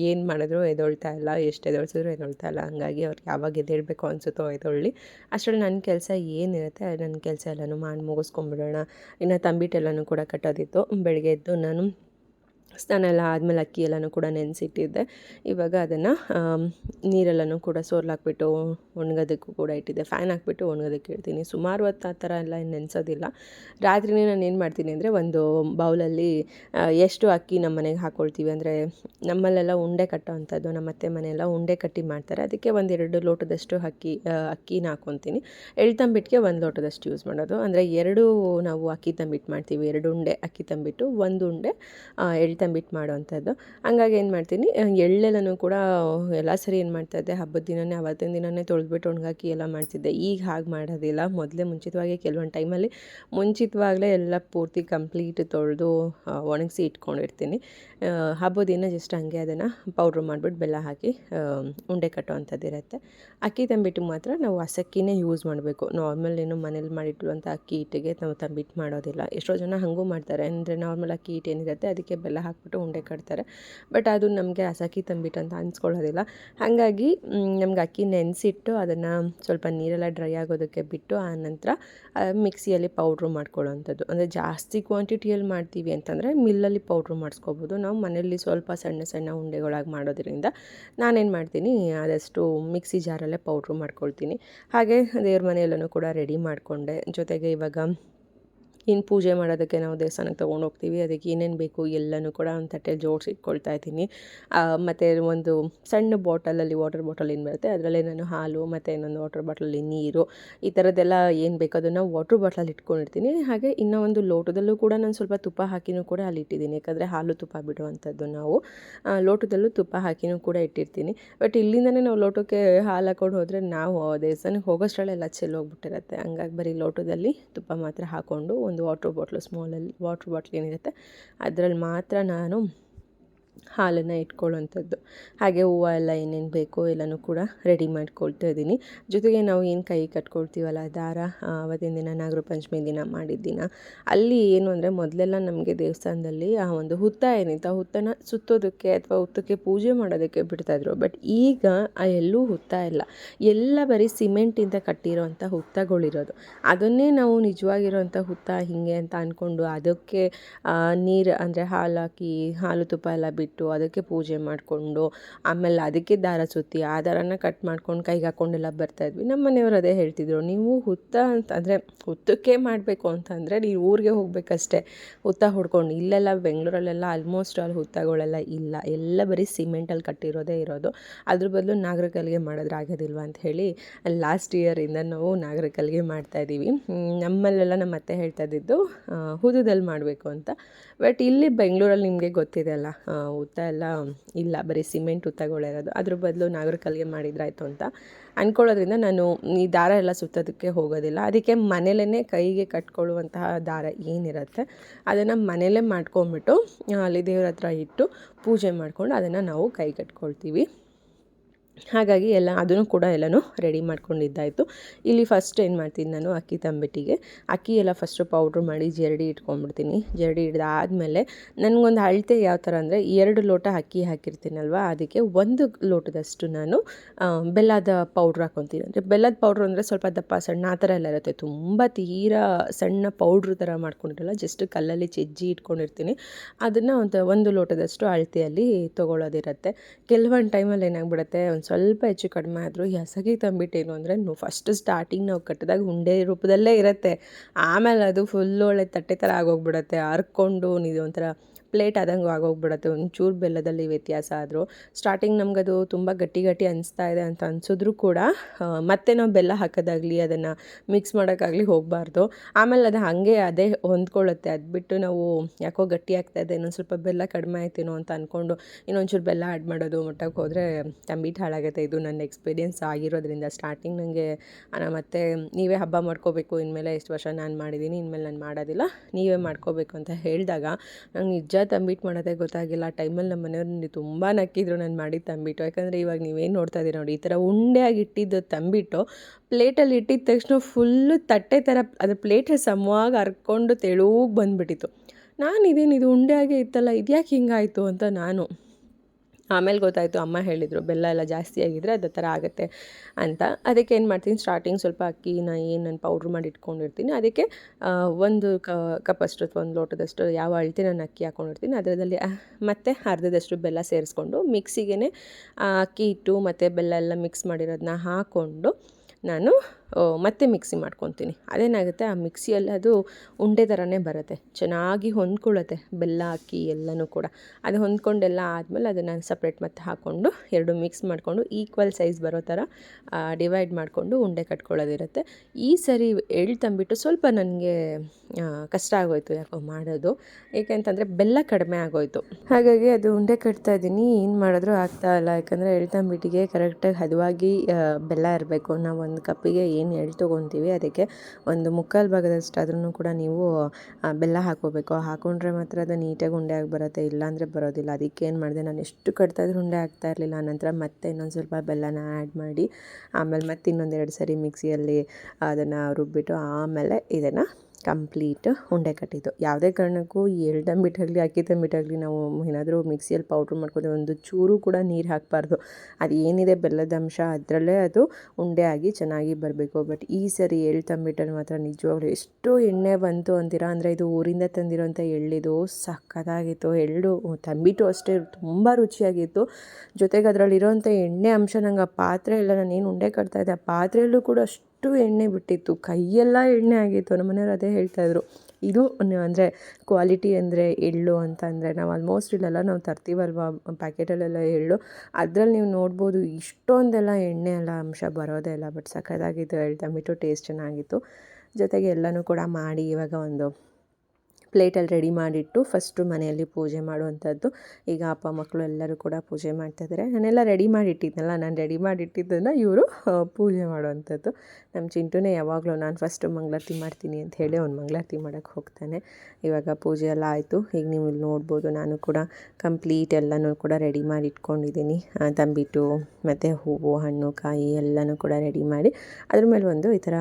ಏನು ಮಾಡಿದ್ರು ಎದೊಳ್ತಾ ಇಲ್ಲ, ಎಷ್ಟು ಎದೊಳ್ಸಿದ್ರು ಎದೊಳ್ತಾ ಇಲ್ಲ. ಹಂಗಾಗಿ ಅವ್ರಿಗೆ ಯಾವಾಗ ಎದ್ದೇಳಬೇಕು ಅನಿಸುತ್ತೋ ಎದೊಳ್ಳಿ. ಅಷ್ಟರಲ್ಲಿ ನನ್ನ ಕೆಲಸ ಏನಿರುತ್ತೆ ನನ್ನ ಕೆಲಸ ಎಲ್ಲನೂ ಮಾಡಿ ಮುಗಿಸ್ಕೊಂಬಿಡೋಣ. ಇನ್ನು ತಂಬಿಟ್ಟೆಲ್ಲನೂ ಕೂಡ ಕಟ್ಟೋದಿತ್ತು. ಬೆಳಗ್ಗೆ ಎದ್ದು ನಾನು ಸ್ನಾನ ಎಲ್ಲ ಆದಮೇಲೆ ಅಕ್ಕಿ ಎಲ್ಲನೂ ಕೂಡ ನೆನೆಸಿಟ್ಟಿದ್ದೆ. ಇವಾಗ ಅದನ್ನು ನೀರೆಲ್ಲನೂ ಕೂಡ ಸೋರ್ಲಾಕ್ಬಿಟ್ಟು ಒಣಗೋದಕ್ಕೂ ಕೂಡ ಇಟ್ಟಿದ್ದೆ. ಫ್ಯಾನ್ ಹಾಕ್ಬಿಟ್ಟು ಒಣಗೋದಕ್ಕೆ ಇಡ್ತೀನಿ. ಸುಮಾರು ಹೊತ್ತು ಆ ಥರ ಎಲ್ಲ ನೆನೆಸೋದಿಲ್ಲ. ರಾತ್ರಿನೇ ನಾನು ಏನು ಮಾಡ್ತೀನಿ ಅಂದರೆ ಒಂದು ಬೌಲಲ್ಲಿ ಎಷ್ಟು ಅಕ್ಕಿ ನಮ್ಮ ಮನೆಗೆ ಹಾಕ್ಕೊಳ್ತೀವಿ ಅಂದರೆ ನಮ್ಮಲ್ಲೆಲ್ಲ ಉಂಡೆ ಕಟ್ಟೋ ಅಂಥದ್ದು, ನಮ್ಮ ಅತ್ತೆ ಮನೆಯೆಲ್ಲ ಉಂಡೆ ಕಟ್ಟಿ ಮಾಡ್ತಾರೆ. ಅದಕ್ಕೆ ಒಂದೆರಡು ಲೋಟದಷ್ಟು ಅಕ್ಕಿ ಅಕ್ಕಿನ ಹಾಕ್ಕೊತೀನಿ ಎಳ್ತಂಬಿಟ್ಟಿಗೆ ಒಂದು ಲೋಟದಷ್ಟು ಯೂಸ್ ಮಾಡೋದು. ಅಂದರೆ ಎರಡು ನಾವು ಅಕ್ಕಿ ತಂಬಿಟ್ಟು ಮಾಡ್ತೀವಿ. ಎರಡು ಉಂಡೆ ಅಕ್ಕಿ ತಂಬಿಟ್ಟು ಒಂದು ಉಂಡೆ ಎಳ್ತಂಬಿಟ್ಟು ತಂಬಿಟ್ಟು ಮಾಡುವಂಥದ್ದು. ಹಂಗಾಗಿ ಏನು ಮಾಡ್ತೀನಿ ಎಳ್ಳೆಲ್ಲನೂ ಕೂಡ ಎಲ್ಲ ಸರಿ ಏನು ಮಾಡ್ತಾಯಿದ್ದೆ ಹಬ್ಬದ ದಿನವೇ ಅವತ್ತಿನ ದಿನವೇ ತೊಳೆದ್ಬಿಟ್ಟು ಒಣಗಾಕಿ ಎಲ್ಲ ಮಾಡ್ತಿದ್ದೆ. ಈಗ ಹಾಗೆ ಮಾಡೋದಿಲ್ಲ. ಮೊದಲೇ ಮುಂಚಿತವಾಗಿ ಕೆಲವೊಂದು ಟೈಮಲ್ಲಿ ಮುಂಚಿತವಾಗಲೇ ಎಲ್ಲ ಪೂರ್ತಿ ಕಂಪ್ಲೀಟ್ ತೊಳೆದು ಒಣಗಿಸಿ ಇಟ್ಕೊಂಡಿರ್ತೀನಿ. ಹಬ್ಬದ ದಿನ ಜಸ್ಟ್ ಹಂಗೆ ಅದನ್ನು ಪೌಡ್ರ್ ಮಾಡಿಬಿಟ್ಟು ಬೆಲ್ಲ ಹಾಕಿ ಉಂಡೆ ಕಟ್ಟುವಂಥದ್ದು ಇರುತ್ತೆ. ಅಕ್ಕಿ ತಂಬಿಟ್ಟು ಮಾತ್ರ ನಾವು ಹಸಕ್ಕಿನೇ ಯೂಸ್ ಮಾಡಬೇಕು. ನಾರ್ಮಲ್ ಏನು ಮನೇಲಿ ಮಾಡಿಟ್ಟಿರುವಂಥ ಅಕ್ಕಿ ಹಿಟ್ಟಿಗೆ ನಾವು ತಂಬಿಟ್ಟು ಮಾಡೋದಿಲ್ಲ. ಎಷ್ಟೋ ಜನ ಹಾಗೂ ಮಾಡ್ತಾರೆ. ಅಂದರೆ ನಾರ್ಮಲ್ ಅಕ್ಕಿ ಹಿಟ್ಟು ಏನಿರುತ್ತೆ, ಅದಕ್ಕೆ ಬೆಲ್ಲ ಹಾಕ್ಬಿಟ್ಟು ಉಂಡೆ ಕಟ್ತಾರೆ. ಬಟ್ ಅದು ನಮಗೆ ಹಸಕ್ಕಿ ತಂಬಿಟ್ಟು ಅಂತ ಅನ್ಸ್ಕೊಳ್ಳೋದಿಲ್ಲ. ಹಾಗಾಗಿ ನಮ್ಗೆ ಅಕ್ಕಿ ನೆನೆಸಿಟ್ಟು ಅದನ್ನು ಸ್ವಲ್ಪ ನೀರೆಲ್ಲ ಡ್ರೈ ಆಗೋದಕ್ಕೆ ಬಿಟ್ಟು ಆ ನಂತರ ಮಿಕ್ಸಿಯಲ್ಲಿ ಪೌಡ್ರು ಮಾಡ್ಕೊಳ್ಳೋವಂಥದ್ದು ಅಂದರೆ ಜಾಸ್ತಿ ಕ್ವಾಂಟಿಟಿಯಲ್ಲಿ ಮಾಡ್ತೀವಿ ಅಂತಂದರೆ ಮಿಲ್ಲಲ್ಲಿ ಪೌಡ್ರು ಮಾಡಿಸ್ಕೋಬೋದು. ನಾವು ಮನೆಯಲ್ಲಿ ಸ್ವಲ್ಪ ಸಣ್ಣ ಸಣ್ಣ ಉಂಡೆಗಳಾಗಿ ಮಾಡೋದ್ರಿಂದ ನಾನೇನು ಮಾಡ್ತೀನಿ, ಆದಷ್ಟು ಮಿಕ್ಸಿ ಜಾರಲ್ಲೇ ಪೌಡ್ರು ಮಾಡ್ಕೊಳ್ತೀನಿ. ಹಾಗೆ ದೇವ್ರ ಮನೆಯಲ್ಲೂ ಕೂಡ ರೆಡಿ ಮಾಡಿಕೊಂಡೆ. ಜೊತೆಗೆ ಇವಾಗ ಇನ್ನು ಪೂಜೆ ಮಾಡೋದಕ್ಕೆ ನಾವು ದೇವಸ್ಥಾನಕ್ಕೆ ತೊಗೊಂಡು ಹೋಗ್ತೀವಿ. ಅದಕ್ಕೆ ಏನೇನು ಬೇಕು ಎಲ್ಲನೂ ಕೂಡ ಒಂದು ತಟ್ಟೆಲಿ ಜೋಡಿಸಿ ಇಟ್ಕೊಳ್ತಾ ಇದ್ದೀನಿ. ಮತ್ತು ಒಂದು ಸಣ್ಣ ಬಾಟಲಲ್ಲಿ ವಾಟರ್ ಬಾಟಲ್ ಏನು ಬರುತ್ತೆ, ಅದರಲ್ಲೇ ನಾನು ಹಾಲು ಮತ್ತು ಇನ್ನೊಂದು ವಾಟರ್ ಬಾಟಲಲ್ಲಿ ನೀರು, ಈ ಥರದ್ದೆಲ್ಲ ಏನು ಬೇಕು ಅದನ್ನು ವಾಟ್ರ್ ಬಾಟಲಲ್ಲಿ ಇಟ್ಕೊಂಡಿರ್ತೀನಿ. ಹಾಗೆ ಇನ್ನೂ ಒಂದು ಲೋಟದಲ್ಲೂ ಕೂಡ ನಾನು ಸ್ವಲ್ಪ ತುಪ್ಪ ಹಾಕಿನೂ ಕೂಡ ಅಲ್ಲಿ ಇಟ್ಟಿದ್ದೀನಿ. ಯಾಕಂದರೆ ಹಾಲು ತುಪ್ಪ ಬಿಡುವಂಥದ್ದು ನಾವು. ಲೋಟದಲ್ಲೂ ತುಪ್ಪ ಹಾಕಿನೂ ಕೂಡ ಇಟ್ಟಿರ್ತೀನಿ. ಬಟ್ ಇಲ್ಲಿಂದನೇ ನಾವು ಲೋಟಕ್ಕೆ ಹಾಲು ಹಾಕೊಂಡು ಹೋದರೆ ನಾವು ದೇವಸ್ಥಾನಕ್ಕೆ ಹೋಗೋಷ್ಟರಲ್ಲೆಲ್ಲ ಚೆಲ್ಲೋಗ್ಬಿಟ್ಟಿರುತ್ತೆ ಹಂಗಾಗಿ ಬರೀ ಲೋಟದಲ್ಲಿ ತುಪ್ಪ ಮಾತ್ರ ಹಾಕ್ಕೊಂಡು ಒಂದು ಒಂದು ವಾಟ್ರ್ ಬಾಟ್ಲು ಸ್ಮಾಲಲ್ಲಿ ವಾಟ್ರ್ ಬಾಟ್ಲ್ ಏನಿರುತ್ತೆ ಅದರಲ್ಲಿ ಮಾತ್ರ ನಾನು ಹಾಲನ್ನು ಇಟ್ಕೊಳ್ಳೋವಂಥದ್ದು. ಹಾಗೆ ಹೂವು ಎಲ್ಲ ಏನೇನು ಬೇಕೋ ಎಲ್ಲನೂ ಕೂಡ ರೆಡಿ ಮಾಡ್ಕೊಳ್ತಾ ಇದ್ದೀನಿ. ಜೊತೆಗೆ ನಾವು ಏನು ಕೈ ಕಟ್ಕೊಳ್ತೀವಲ್ಲ, ದಾರ ಆವತ್ತಿನ ದಿನ ನಾಗರ ಪಂಚಮಿ ದಿನ ಮಾಡಿದ ದಿನ, ಅಲ್ಲಿ ಏನು ಅಂದರೆ ಮೊದಲೆಲ್ಲ ನಮಗೆ ದೇವಸ್ಥಾನದಲ್ಲಿ, ಆ, ಒಂದು ಹುತ್ತ ಏನಿತ್ತು, ಆ ಹುತ್ತನ ಸುತ್ತೋದಕ್ಕೆ ಅಥವಾ ಹುತ್ತಕ್ಕೆ ಪೂಜೆ ಮಾಡೋದಕ್ಕೆ ಬಿಡ್ತಾಯಿದ್ರು ಬಟ್ ಈಗ ಆ ಎಲ್ಲೂ ಹುತ್ತ ಇಲ್ಲ. ಎಲ್ಲ ಬರೀ ಸಿಮೆಂಟಿಂದ ಕಟ್ಟಿರೋವಂಥ ಹುತ್ತಗಳಿರೋದು. ಅದನ್ನೇ ನಾವು ನಿಜವಾಗಿರೋವಂಥ ಹುತ್ತ ಹೀಗೆ ಅಂತ ಅಂದ್ಕೊಂಡು ಅದಕ್ಕೆ ನೀರು ಅಂದರೆ ಹಾಲು ಹಾಕಿ, ಹಾಲು ತುಪ್ಪ ಎಲ್ಲ ಬಿಟ್ಟು ಅದಕ್ಕೆ ಪೂಜೆ ಮಾಡಿಕೊಂಡು, ಆಮೇಲೆ ಅದಕ್ಕೆ ದಾರ ಸುತ್ತಿ, ಆ ದಾರನ ಕಟ್ ಮಾಡ್ಕೊಂಡು ಕೈಗೆ ಹಾಕ್ಕೊಂಡೆಲ್ಲ ಬರ್ತಾಯಿದ್ವಿ ನಮ್ಮ ಮನೆಯವರು ಅದೇ ಹೇಳ್ತಿದ್ರು, ನೀವು ಹುತ್ತ ಅಂತ ಅಂದರೆ, ಹುತ್ತಕ್ಕೆ ಮಾಡಬೇಕು ಅಂತಂದರೆ ನೀವು ಊರಿಗೆ ಹೋಗಬೇಕಷ್ಟೇ. ಹುತ್ತ ಹೊಡ್ಕೊಂಡು, ಇಲ್ಲೆಲ್ಲ ಬೆಂಗಳೂರಲ್ಲೆಲ್ಲ ಆಲ್ಮೋಸ್ಟ್ ಆಲ್ ಹುತ್ತಗಳೆಲ್ಲ ಇಲ್ಲ. ಎಲ್ಲ ಬರೀ ಸಿಮೆಂಟಲ್ಲಿ ಕಟ್ಟಿರೋದೇ ಇರೋದು. ಅದ್ರ ಬದಲು ನಾಗರಿಕಲ್ಗೆ ಕಲ್ಲಿಗೆ ಮಾಡಿದ್ರೆ ಆಗೋದಿಲ್ವ ಅಂತ ಹೇಳಿ ಲಾಸ್ಟ್ ಇಯರಿಂದ ನಾವು ನಾಗರಿಕಲ್ಗೆ ಮಾಡ್ತಾ ಮಾಡ್ತಾಯಿದ್ದೀವಿ ನಮ್ಮಲ್ಲೆಲ್ಲ ನಮ್ಮ ಅತ್ತೆ ಹೇಳ್ತಾ ಇದ್ದಿದ್ದು ಹುದದಲ್ಲಿ ಮಾಡಬೇಕು ಅಂತ. ಬಟ್ ಇಲ್ಲಿ ಬೆಂಗಳೂರಲ್ಲಿ ನಿಮಗೆ ಗೊತ್ತಿದೆ ಅಲ್ಲ ಊತ ಎಲ್ಲ ಇಲ್ಲ, ಬರೀ ಸಿಮೆಂಟ್ ಊತಗಳಿರೋದು ಅದ್ರ ಬದಲು ನಾಗರಕಲ್ಗೆ ಮಾಡಿದ್ರಾಯ್ತು ಅಂತ ಅಂದ್ಕೊಳ್ಳೋದ್ರಿಂದ ನಾನು ಈ ದಾರ ಎಲ್ಲ ಸುತ್ತೋದಕ್ಕೆ ಹೋಗೋದಿಲ್ಲ. ಅದಕ್ಕೆ ಮನೇಲೇ ಕೈಗೆ ಕಟ್ಕೊಳ್ಳುವಂತಹ ದಾರ ಏನಿರುತ್ತೆ, ಅದನ್ನು ಮನೇಲೇ ಮಾಡ್ಕೊಂಬಿಟ್ಟು, ಅಲ್ಲಿ ದೇವ್ರ ಹತ್ರ ಇಟ್ಟು ಪೂಜೆ ಮಾಡಿಕೊಂಡು ಅದನ್ನು ನಾವು ಕೈ ಕಟ್ಕೊಳ್ತೀವಿ. ಹಾಗಾಗಿ ಎಲ್ಲ ಅದನ್ನು ಕೂಡ ಎಲ್ಲನೂ ರೆಡಿ ಮಾಡ್ಕೊಂಡಿದ್ದಾಯಿತು. ಇಲ್ಲಿ ಫಸ್ಟ್ ಏನು ಮಾಡ್ತೀನಿ ನಾನು, ಅಕ್ಕಿ ತಂಬಿಟ್ಟಿಗೆ. ಅಕ್ಕಿ ಎಲ್ಲ ಫಸ್ಟು ಪೌಡ್ರ್ ಮಾಡಿ ಜರಡಿ ಇಟ್ಕೊಂಡ್ಬಿಡ್ತೀನಿ. ಜರಡಿ ಹಿಡ್ದಾದ್ಮೇಲೆ ನನಗೊಂದು ಅಳತೆ ಯಾವ ಥರ ಅಂದರೆ ಎರಡು ಲೋಟ ಅಕ್ಕಿ ಹಾಕಿರ್ತೀನಲ್ವ, ಅದಕ್ಕೆ ಒಂದು ಲೋಟದಷ್ಟು ನಾನು ಬೆಲ್ಲದ ಪೌಡ್ರ್ ಹಾಕ್ಕೊತೀನಿ. ಅಂದರೆ ಬೆಲ್ಲದ ಪೌಡ್ರ್ ಅಂದರೆ ಸ್ವಲ್ಪ ದಪ್ಪ, ಸಣ್ಣ, ಆ ಥರ ಎಲ್ಲ ಇರುತ್ತೆ. ತುಂಬ ತೀರಾ ಸಣ್ಣ ಪೌಡ್ರ್ ಥರ ಮಾಡ್ಕೊಂಡಿರಲ್ಲ ಜಸ್ಟ್ ಕಲ್ಲಲ್ಲಿ ಚಜ್ಜಿ ಇಟ್ಕೊಂಡಿರ್ತೀನಿ. ಅದನ್ನು ಒಂದು ಒಂದು ಲೋಟದಷ್ಟು ಅಳತೆಯಲ್ಲಿ ತೊಗೊಳ್ಳೋದಿರುತ್ತೆ. ಕೆಲವೊಂದು ಟೈಮಲ್ಲಿ ಏನಾಗ್ಬಿಡುತ್ತೆ, ಒಂದು ಸ್ವಲ್ಪ ಹೆಚ್ಚು ಕಡಿಮೆ ಆದರೂ ಈ ಹಸಗಿ ತಂಬಿಟ್ಟೇನು ಅಂದರೆ ಫಸ್ಟ್ ಸ್ಟಾರ್ಟಿಂಗ್ ನಾವು ಕಟ್ಟಿದಾಗ ಉಂಡೆ ರೂಪದಲ್ಲೇ ಇರುತ್ತೆ. ಆಮೇಲೆ ಅದು ಫುಲ್ ಒಳ್ಳೆ ತಟ್ಟೆ ಥರ ಆಗೋಗ್ಬಿಡುತ್ತೆ. ಹರ್ಕೊಂಡು ಇದು ಒಂಥರ ಪ್ಲೇಟ್ ಆದಂಗೆ ಆಗೋಗ್ಬಿಡುತ್ತೆ. ಒಂಚೂರು ಬೆಲ್ಲದಲ್ಲಿ ವ್ಯತ್ಯಾಸ ಆದರೂ. ಸ್ಟಾರ್ಟಿಂಗ್ ನಮಗದು ತುಂಬ ಗಟ್ಟಿ ಗಟ್ಟಿ ಅನಿಸ್ತಾ ಇದೆ ಅಂತ ಅನಿಸಿದ್ರೂ ಕೂಡ ಮತ್ತೆ ನಾವು ಬೆಲ್ಲ ಹಾಕೋದಾಗಲಿ, ಅದನ್ನು ಮಿಕ್ಸ್ ಮಾಡೋಕ್ಕಾಗಲಿ ಹೋಗಬಾರ್ದು. ಆಮೇಲೆ ಅದು ಹಾಗೆ ಅದೇ ಹೊಂದ್ಕೊಳ್ಳುತ್ತೆ. ಅದು ಬಿಟ್ಟು ನಾವು ಯಾಕೋ ಗಟ್ಟಿ ಆಗ್ತಾ ಇದೆ, ಇನ್ನೊಂದು ಸ್ವಲ್ಪ ಬೆಲ್ಲ ಕಡಿಮೆ ಆಯ್ತೇನೋ ಅಂತ ಅಂದ್ಕೊಂಡು ಇನ್ನೊಂಚೂರು ಬೆಲ್ಲ ಆ್ಯಡ್ ಮಾಡೋದು ಮುಟ್ಟಕ್ಕೆ ಹೋದರೆ ತಂಬಿಟ್ಟು ಹಾಳಾಗುತ್ತೆ. ಇದು ನನ್ನ ಎಕ್ಸ್ಪೀರಿಯೆನ್ಸ್ ಆಗಿರೋದ್ರಿಂದ. ಸ್ಟಾರ್ಟಿಂಗ್ ನನಗೆ ಮತ್ತು ನೀವೇ ಹಬ್ಬ ಮಾಡ್ಕೋಬೇಕು. ಇನ್ಮೇಲೆ ಎಷ್ಟು ವರ್ಷ ನಾನು ಮಾಡಿದ್ದೀನಿ ಇನ್ಮೇಲೆ ನಾನು ಮಾಡೋದಿಲ್ಲ. ನೀವೇ ಮಾಡ್ಕೋಬೇಕು ಅಂತ ಹೇಳಿದಾಗ ನಂಗೆ ನಿಜ ತಂಬಿಟ್ಟು ಮಾಡೋದೇ ಗೊತ್ತಾಗಿಲ್ಲ. ಆ ಟೈಮಲ್ಲಿ ನಮ್ಮ ಮನೆಯವ್ರು ನನಗೆ ತುಂಬ ನಕ್ಕಿದ್ರು ನಾನು ಮಾಡಿದ ತಂಬಿಟ್ಟು. ಯಾಕಂದರೆ ಇವಾಗ ನೀವೇನು ನೋಡ್ತಾ ಇದ್ದೀರಿ ನೋಡಿ, ಈ ಥರ ಉಂಡೆಯಾಗಿ ಇಟ್ಟಿದ್ದು ತಂಬಿಟ್ಟು ಪ್ಲೇಟಲ್ಲಿ ಇಟ್ಟಿದ ತಕ್ಷಣ ಫುಲ್ಲು ತಟ್ಟೆ ಥರ ಅದು ಪ್ಲೇಟ್ ಸಮವಾಗಿ ಹರ್ಕೊಂಡು ತೆಳುಗೆ ಬಂದುಬಿಟ್ಟಿತ್ತು. ನಾನು ಇದೇನು ಇದು ಉಂಡೆಯಾಗೆ ಇತ್ತಲ್ಲ, ಇದ್ಯಾಕೆ ಹಿಂಗಾಯಿತು ಅಂತ ನಾನು. ಆಮೇಲೆ ಗೊತ್ತಾಯಿತು, ಅಮ್ಮ ಹೇಳಿದರು, ಬೆಲ್ಲ ಎಲ್ಲ ಜಾಸ್ತಿ ಆಗಿದ್ರೆ ಅದೇ ಥರ ಆಗುತ್ತೆ ಅಂತ. ಅದಕ್ಕೆ ಏನು ಮಾಡ್ತೀನಿ ಸ್ಟಾರ್ಟಿಂಗ್ ಸ್ವಲ್ಪ ಅಕ್ಕಿನ ಏನು ನಾನು ಪೌಡ್ರ್ ಮಾಡಿ ಇಟ್ಕೊಂಡಿರ್ತೀನಿ. ಅದಕ್ಕೆ ಒಂದು ಕಪ್ಪಷ್ಟು ಅಥವಾ ಒಂದು ಲೋಟದಷ್ಟು ಯಾವ ಅಳತೆ ನಾನು ಅಕ್ಕಿ ಹಾಕ್ಕೊಂಡಿರ್ತೀನಿ ಅದರಲ್ಲಿ ಮತ್ತು ಅರ್ಧದಷ್ಟು ಬೆಲ್ಲ ಸೇರಿಸ್ಕೊಂಡು ಮಿಕ್ಸಿಗೆ ಅಕ್ಕಿ ಹಿಟ್ಟು ಮತ್ತು ಬೆಲ್ಲ ಎಲ್ಲ ಮಿಕ್ಸ್ ಮಾಡಿರೋದನ್ನ ಹಾಕ್ಕೊಂಡು ನಾನು ಮತ್ತೆ ಮಿಕ್ಸಿ ಮಾಡ್ಕೊತೀನಿ. ಅದೇನಾಗುತ್ತೆ? ಆ ಮಿಕ್ಸಿಯಲ್ಲಿ ಅದು ಉಂಡೆ ಥರನೇ ಬರುತ್ತೆ. ಚೆನ್ನಾಗಿ ಹೊಂದ್ಕೊಳ್ಳುತ್ತೆ, ಬೆಲ್ಲ ಅಕ್ಕಿ ಎಲ್ಲನೂ ಕೂಡ. ಅದು ಹೊಂದ್ಕೊಂಡೆಲ್ಲ ಆದಮೇಲೆ ಅದನ್ನು ಸಪ್ರೇಟ್ ಮತ್ತೆ ಹಾಕ್ಕೊಂಡು, ಎರಡು ಮಿಕ್ಸ್ ಮಾಡಿಕೊಂಡು ಈಕ್ವಲ್ ಸೈಜ್ ಬರೋ ಥರ ಡಿವೈಡ್ ಮಾಡಿಕೊಂಡು ಉಂಡೆ ಕಟ್ಕೊಳ್ಳೋದಿರುತ್ತೆ. ಈ ಸರಿ ಎಳ್ತಂಬಿಟ್ಟು ಸ್ವಲ್ಪ ನನಗೆ ಕಷ್ಟ ಆಗೋಯ್ತು ಯಾಕೋ ಮಾಡೋದು. ಏಕೆಂತಂದರೆ ಬೆಲ್ಲ ಕಡಿಮೆ ಆಗೋಯ್ತು. ಹಾಗಾಗಿ ಅದು ಉಂಡೆ ಕಟ್ತಾ ಇದ್ದೀನಿ. ಏನು ಮಾಡಿದ್ರೂ ಆಗ್ತಾ ಇಲ್ಲ. ಯಾಕಂದರೆ ಎಳ್ತಂಬಿಟ್ಟಿಗೆ ಕರೆಕ್ಟಾಗಿ ಹದವಾಗಿ ಬೆಲ್ಲ ಇರಬೇಕು. ನಾವು ಒಂದು ಕಪ್ಪಿಗೆ ಏನು ಎಳ್ಳು ತೊಗೊತೀವಿ, ಅದಕ್ಕೆ ಒಂದು ಮುಕ್ಕಾಲು ಭಾಗದಷ್ಟಾದ್ರೂ ಕೂಡ ನೀವು ಬೆಲ್ಲ ಹಾಕೋಬೇಕು ಹಾಕೊಂಡ್ರೆ ಮಾತ್ರ ಅದು ನೀಟಾಗಿ ಉಂಡೆ ಆಗಿ ಬರುತ್ತೆ, ಇಲ್ಲಾಂದರೆ ಬರೋದಿಲ್ಲ. ಅದಕ್ಕೆ ಏನು ಮಾಡಿದೆ, ನಾನು ಎಷ್ಟು ಕಟ್ತಾ ಇದ್ರೂ ಉಂಡೆ ಆಗ್ತಾ ಇರಲಿಲ್ಲ. ಆನಂತರ ಮತ್ತೆ ಇನ್ನೊಂದು ಸ್ವಲ್ಪ ಬೆಲ್ಲನ ಆ್ಯಡ್ ಮಾಡಿ, ಆಮೇಲೆ ಮತ್ತೆ ಇನ್ನೊಂದೆರಡು ಸರಿ ಮಿಕ್ಸಿಯಲ್ಲಿ ಅದನ್ನು ರುಬ್ಬಿಟ್ಟು, ಆಮೇಲೆ ಇದನ್ನು ಕಂಪ್ಲೀಟ್ ಉಂಡೆ ಕಟ್ಟಿದ್ದು. ಯಾವುದೇ ಕಾರಣಕ್ಕೂ ತಂಬಿಟ್ಟಾಗಲಿ ಅಕ್ಕಿ ತಂಬಿಟ್ಟಾಗಲಿ ನಾವು ಏನಾದರೂ ಮಿಕ್ಸಿಯಲ್ಲಿ ಪೌಡ್ರ್ ಮಾಡ್ಕೊಂಡ್ರೆ ಒಂದು ಚೂರು ಕೂಡ ನೀರು ಹಾಕಬಾರ್ದು. ಅದು ಏನಿದೆ ಬೆಲ್ಲದ ಅಂಶ, ಅದರಲ್ಲೇ ಅದು ಉಂಡೆ ಆಗಿ ಚೆನ್ನಾಗಿ ಬರಬೇಕು. ಬಟ್ ಈ ಸರಿ ಎಳ್ಳು ತಂಬಿಟ್ಟಲ್ಲಿ ಮಾತ್ರ ನಿಜವಾಗ್ಲೂ ಎಷ್ಟು ಎಣ್ಣೆ ಬಂತು ಅಂತೀರಾ? ಅಂದರೆ ಇದು ಊರಿಂದ ತಂದಿರೋಂಥ ಎಳ್ಳಿದು ಸಖತ್ತಾಗಿತ್ತು. ಎಳ್ಳು ತಂಬಿಟ್ಟು ಅಷ್ಟೇ ತುಂಬ ರುಚಿಯಾಗಿತ್ತು. ಜೊತೆಗೆ ಅದರಲ್ಲಿರೋಂಥ ಎಣ್ಣೆ ಅಂಶ ನಂಗೆ ಆ ಪಾತ್ರೆ ಎಲ್ಲ ನಾನು ಏನು ಉಂಡೆ ಕಟ್ತಾ ಇದ್ದೆ, ಆ ಪಾತ್ರೆಯಲ್ಲೂ ಕೂಡ ಅಷ್ಟು ಎಣ್ಣೆ ಬಿಟ್ಟಿತ್ತು. ಕೈಯೆಲ್ಲ ಎಣ್ಣೆ ಆಗಿತ್ತು. ನಮ್ಮ ಮನೆಯವ್ರು ಅದೇ ಹೇಳ್ತಾಯಿದ್ರು ಇದು ಅಂದರೆ ಕ್ವಾಲಿಟಿ ಅಂದರೆ ಎಳ್ಳು ಅಂತ ಅಂದರೆ ನಾವು ಆಲ್ಮೋಸ್ಟ್ ಇಲ್ಲೆಲ್ಲ ನಾವು ತರ್ತೀವಲ್ವ ಪ್ಯಾಕೆಟಲ್ಲೆಲ್ಲ ಎಳ್ಳು. ಅದರಲ್ಲಿ ನೀವು ನೋಡ್ಬೋದು ಇಷ್ಟೊಂದೆಲ್ಲ ಎಣ್ಣೆ ಎಲ್ಲ ಅಂಶ ಬರೋದೇ ಇಲ್ಲ. ಬಟ್ ಸಖತ್ತಾಗಿತ್ತು ತಂಬಿಟ್ಟು ಟೇಸ್ಟ್ ಚೆನ್ನಾಗಿತ್ತು. ಜೊತೆಗೆ ಎಲ್ಲನೂ ಕೂಡ ಮಾಡಿ ಇವಾಗ ಒಂದು ಪ್ಲೇಟಲ್ಲಿ ರೆಡಿ ಮಾಡಿಟ್ಟು ಫಸ್ಟು ಮನೆಯಲ್ಲಿ ಪೂಜೆ ಮಾಡುವಂಥದ್ದು. ಈಗ ಅಪ್ಪ, ಮಕ್ಕಳು ಎಲ್ಲರೂ ಕೂಡ ಪೂಜೆ ಮಾಡ್ತಾಯಿದ್ದಾರೆ ನಾನೆಲ್ಲ ರೆಡಿ ಮಾಡಿಟ್ಟಿದ್ನಲ್ಲ ನಾನು ರೆಡಿ ಮಾಡಿಟ್ಟಿದ್ದನ್ನು ಇವರು ಪೂಜೆ ಮಾಡುವಂಥದ್ದು. ನಮ್ಮ ಚಿಂಟುನೇ ಯಾವಾಗಲೂ ನಾನು ಫಸ್ಟು ಮಂಗಳಾರತಿ ಮಾಡ್ತೀನಿ ಅಂತ ಹೇಳಿ ಅವ್ನು ಮಂಗಳಾರತಿ ಮಾಡೋಕ್ಕೆ ಹೋಗ್ತಾನೆ. ಇವಾಗ ಪೂಜೆ ಎಲ್ಲ ಆಯಿತು. ಈಗ ನೀವು ಇಲ್ಲಿ ನೋಡ್ಬೋದು ನಾನು ಕೂಡ ಕಂಪ್ಲೀಟ್ ಎಲ್ಲನೂ ಕೂಡ ರೆಡಿ ಮಾಡಿ ಇಟ್ಕೊಂಡಿದ್ದೀನಿ ತಂಬಿಟ್ಟು, ಮತ್ತು ಹೂವು, ಹಣ್ಣು, ಕಾಯಿ ಎಲ್ಲನೂ ಕೂಡ ರೆಡಿ ಮಾಡಿ, ಅದ್ರ ಮೇಲೆ ಒಂದು ಈ ಥರ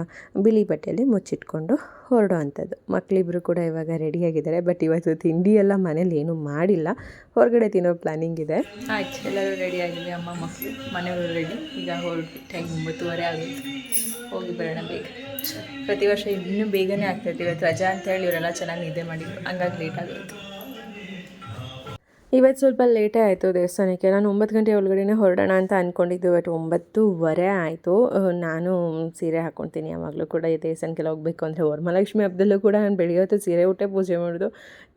ಬಿಳಿ ಬಟ್ಟೆಯಲ್ಲಿ ಮುಚ್ಚಿಟ್ಕೊಂಡು ಹೊರಡೋ ಅಂಥದ್ದು ಮಕ್ಕಳಿಬ್ರು ಕೂಡ ಇವಾಗ ರೆಡಿಯಾಗಿದ್ದಾರೆ ಬಟ್ ಇವತ್ತು ತಿಂಡಿ ಎಲ್ಲ ಮನೇಲಿ ಏನೂ ಮಾಡಿಲ್ಲ. ಹೊರಗಡೆ ತಿನ್ನೋ ಪ್ಲಾನಿಂಗ್ ಇದೆ. ಆಯ್ತು. ಎಲ್ಲರೂ ರೆಡಿ ಆಗಿದ್ವಿ ಅಮ್ಮ ಮಕ್ಕಳು ಮನೆಯವರು ರೆಡಿ ಈಗ ಹೊರಡಿ ಟೈಮ್ ಒಂಬತ್ತುವರೆ ಆಗುತ್ತೆ. ಹೋಗಿ ಬರೋಣ ಬೇಗ. ಪ್ರತಿ ವರ್ಷ ಇನ್ನೂ ಬೇಗನೆ ಆಗ್ತೈತೆ ಇವತ್ತು ರಜಾ ಅಂತ ಹೇಳಿ ಇವರೆಲ್ಲ ಚೆನ್ನಾಗಿ ನಿದ್ದೆ ಮಾಡಿದ್ರು. ಹಂಗಾಗಿ ಲೇಟ್ ಆಗೋಯ್ತು. ಇವತ್ತು ಸ್ವಲ್ಪ ಲೇಟೇ ಆಯಿತು ದೇವಸ್ಥಾನಕ್ಕೆ. ನಾನು ಒಂಬತ್ತು ಗಂಟೆ ಒಳಗಡೆನೇ ಹೊರಡೋಣ ಅಂತ ಅಂದ್ಕೊಂಡಿದ್ದು ಬಟ್ ಒಂಬತ್ತೂವರೆ ಆಯಿತು. ನಾನು ಸೀರೆ ಹಾಕ್ಕೊತೀನಿ ಯಾವಾಗಲೂ ಕೂಡ ಈ ದೇವಸ್ಥಾನಕ್ಕೆಲ್ಲ ಹೋಗಬೇಕು ಅಂದರೆ ವರಮಹಾಲಕ್ಷ್ಮಿ ಹಬ್ಬದಲ್ಲೂ ಕೂಡ ನಾನು ಬೆಳಿಗ್ಗೆ ಹೊತ್ತು ಸೀರೆ ಉಟ್ಟೆ ಪೂಜೆ ಮಾಡೋದು.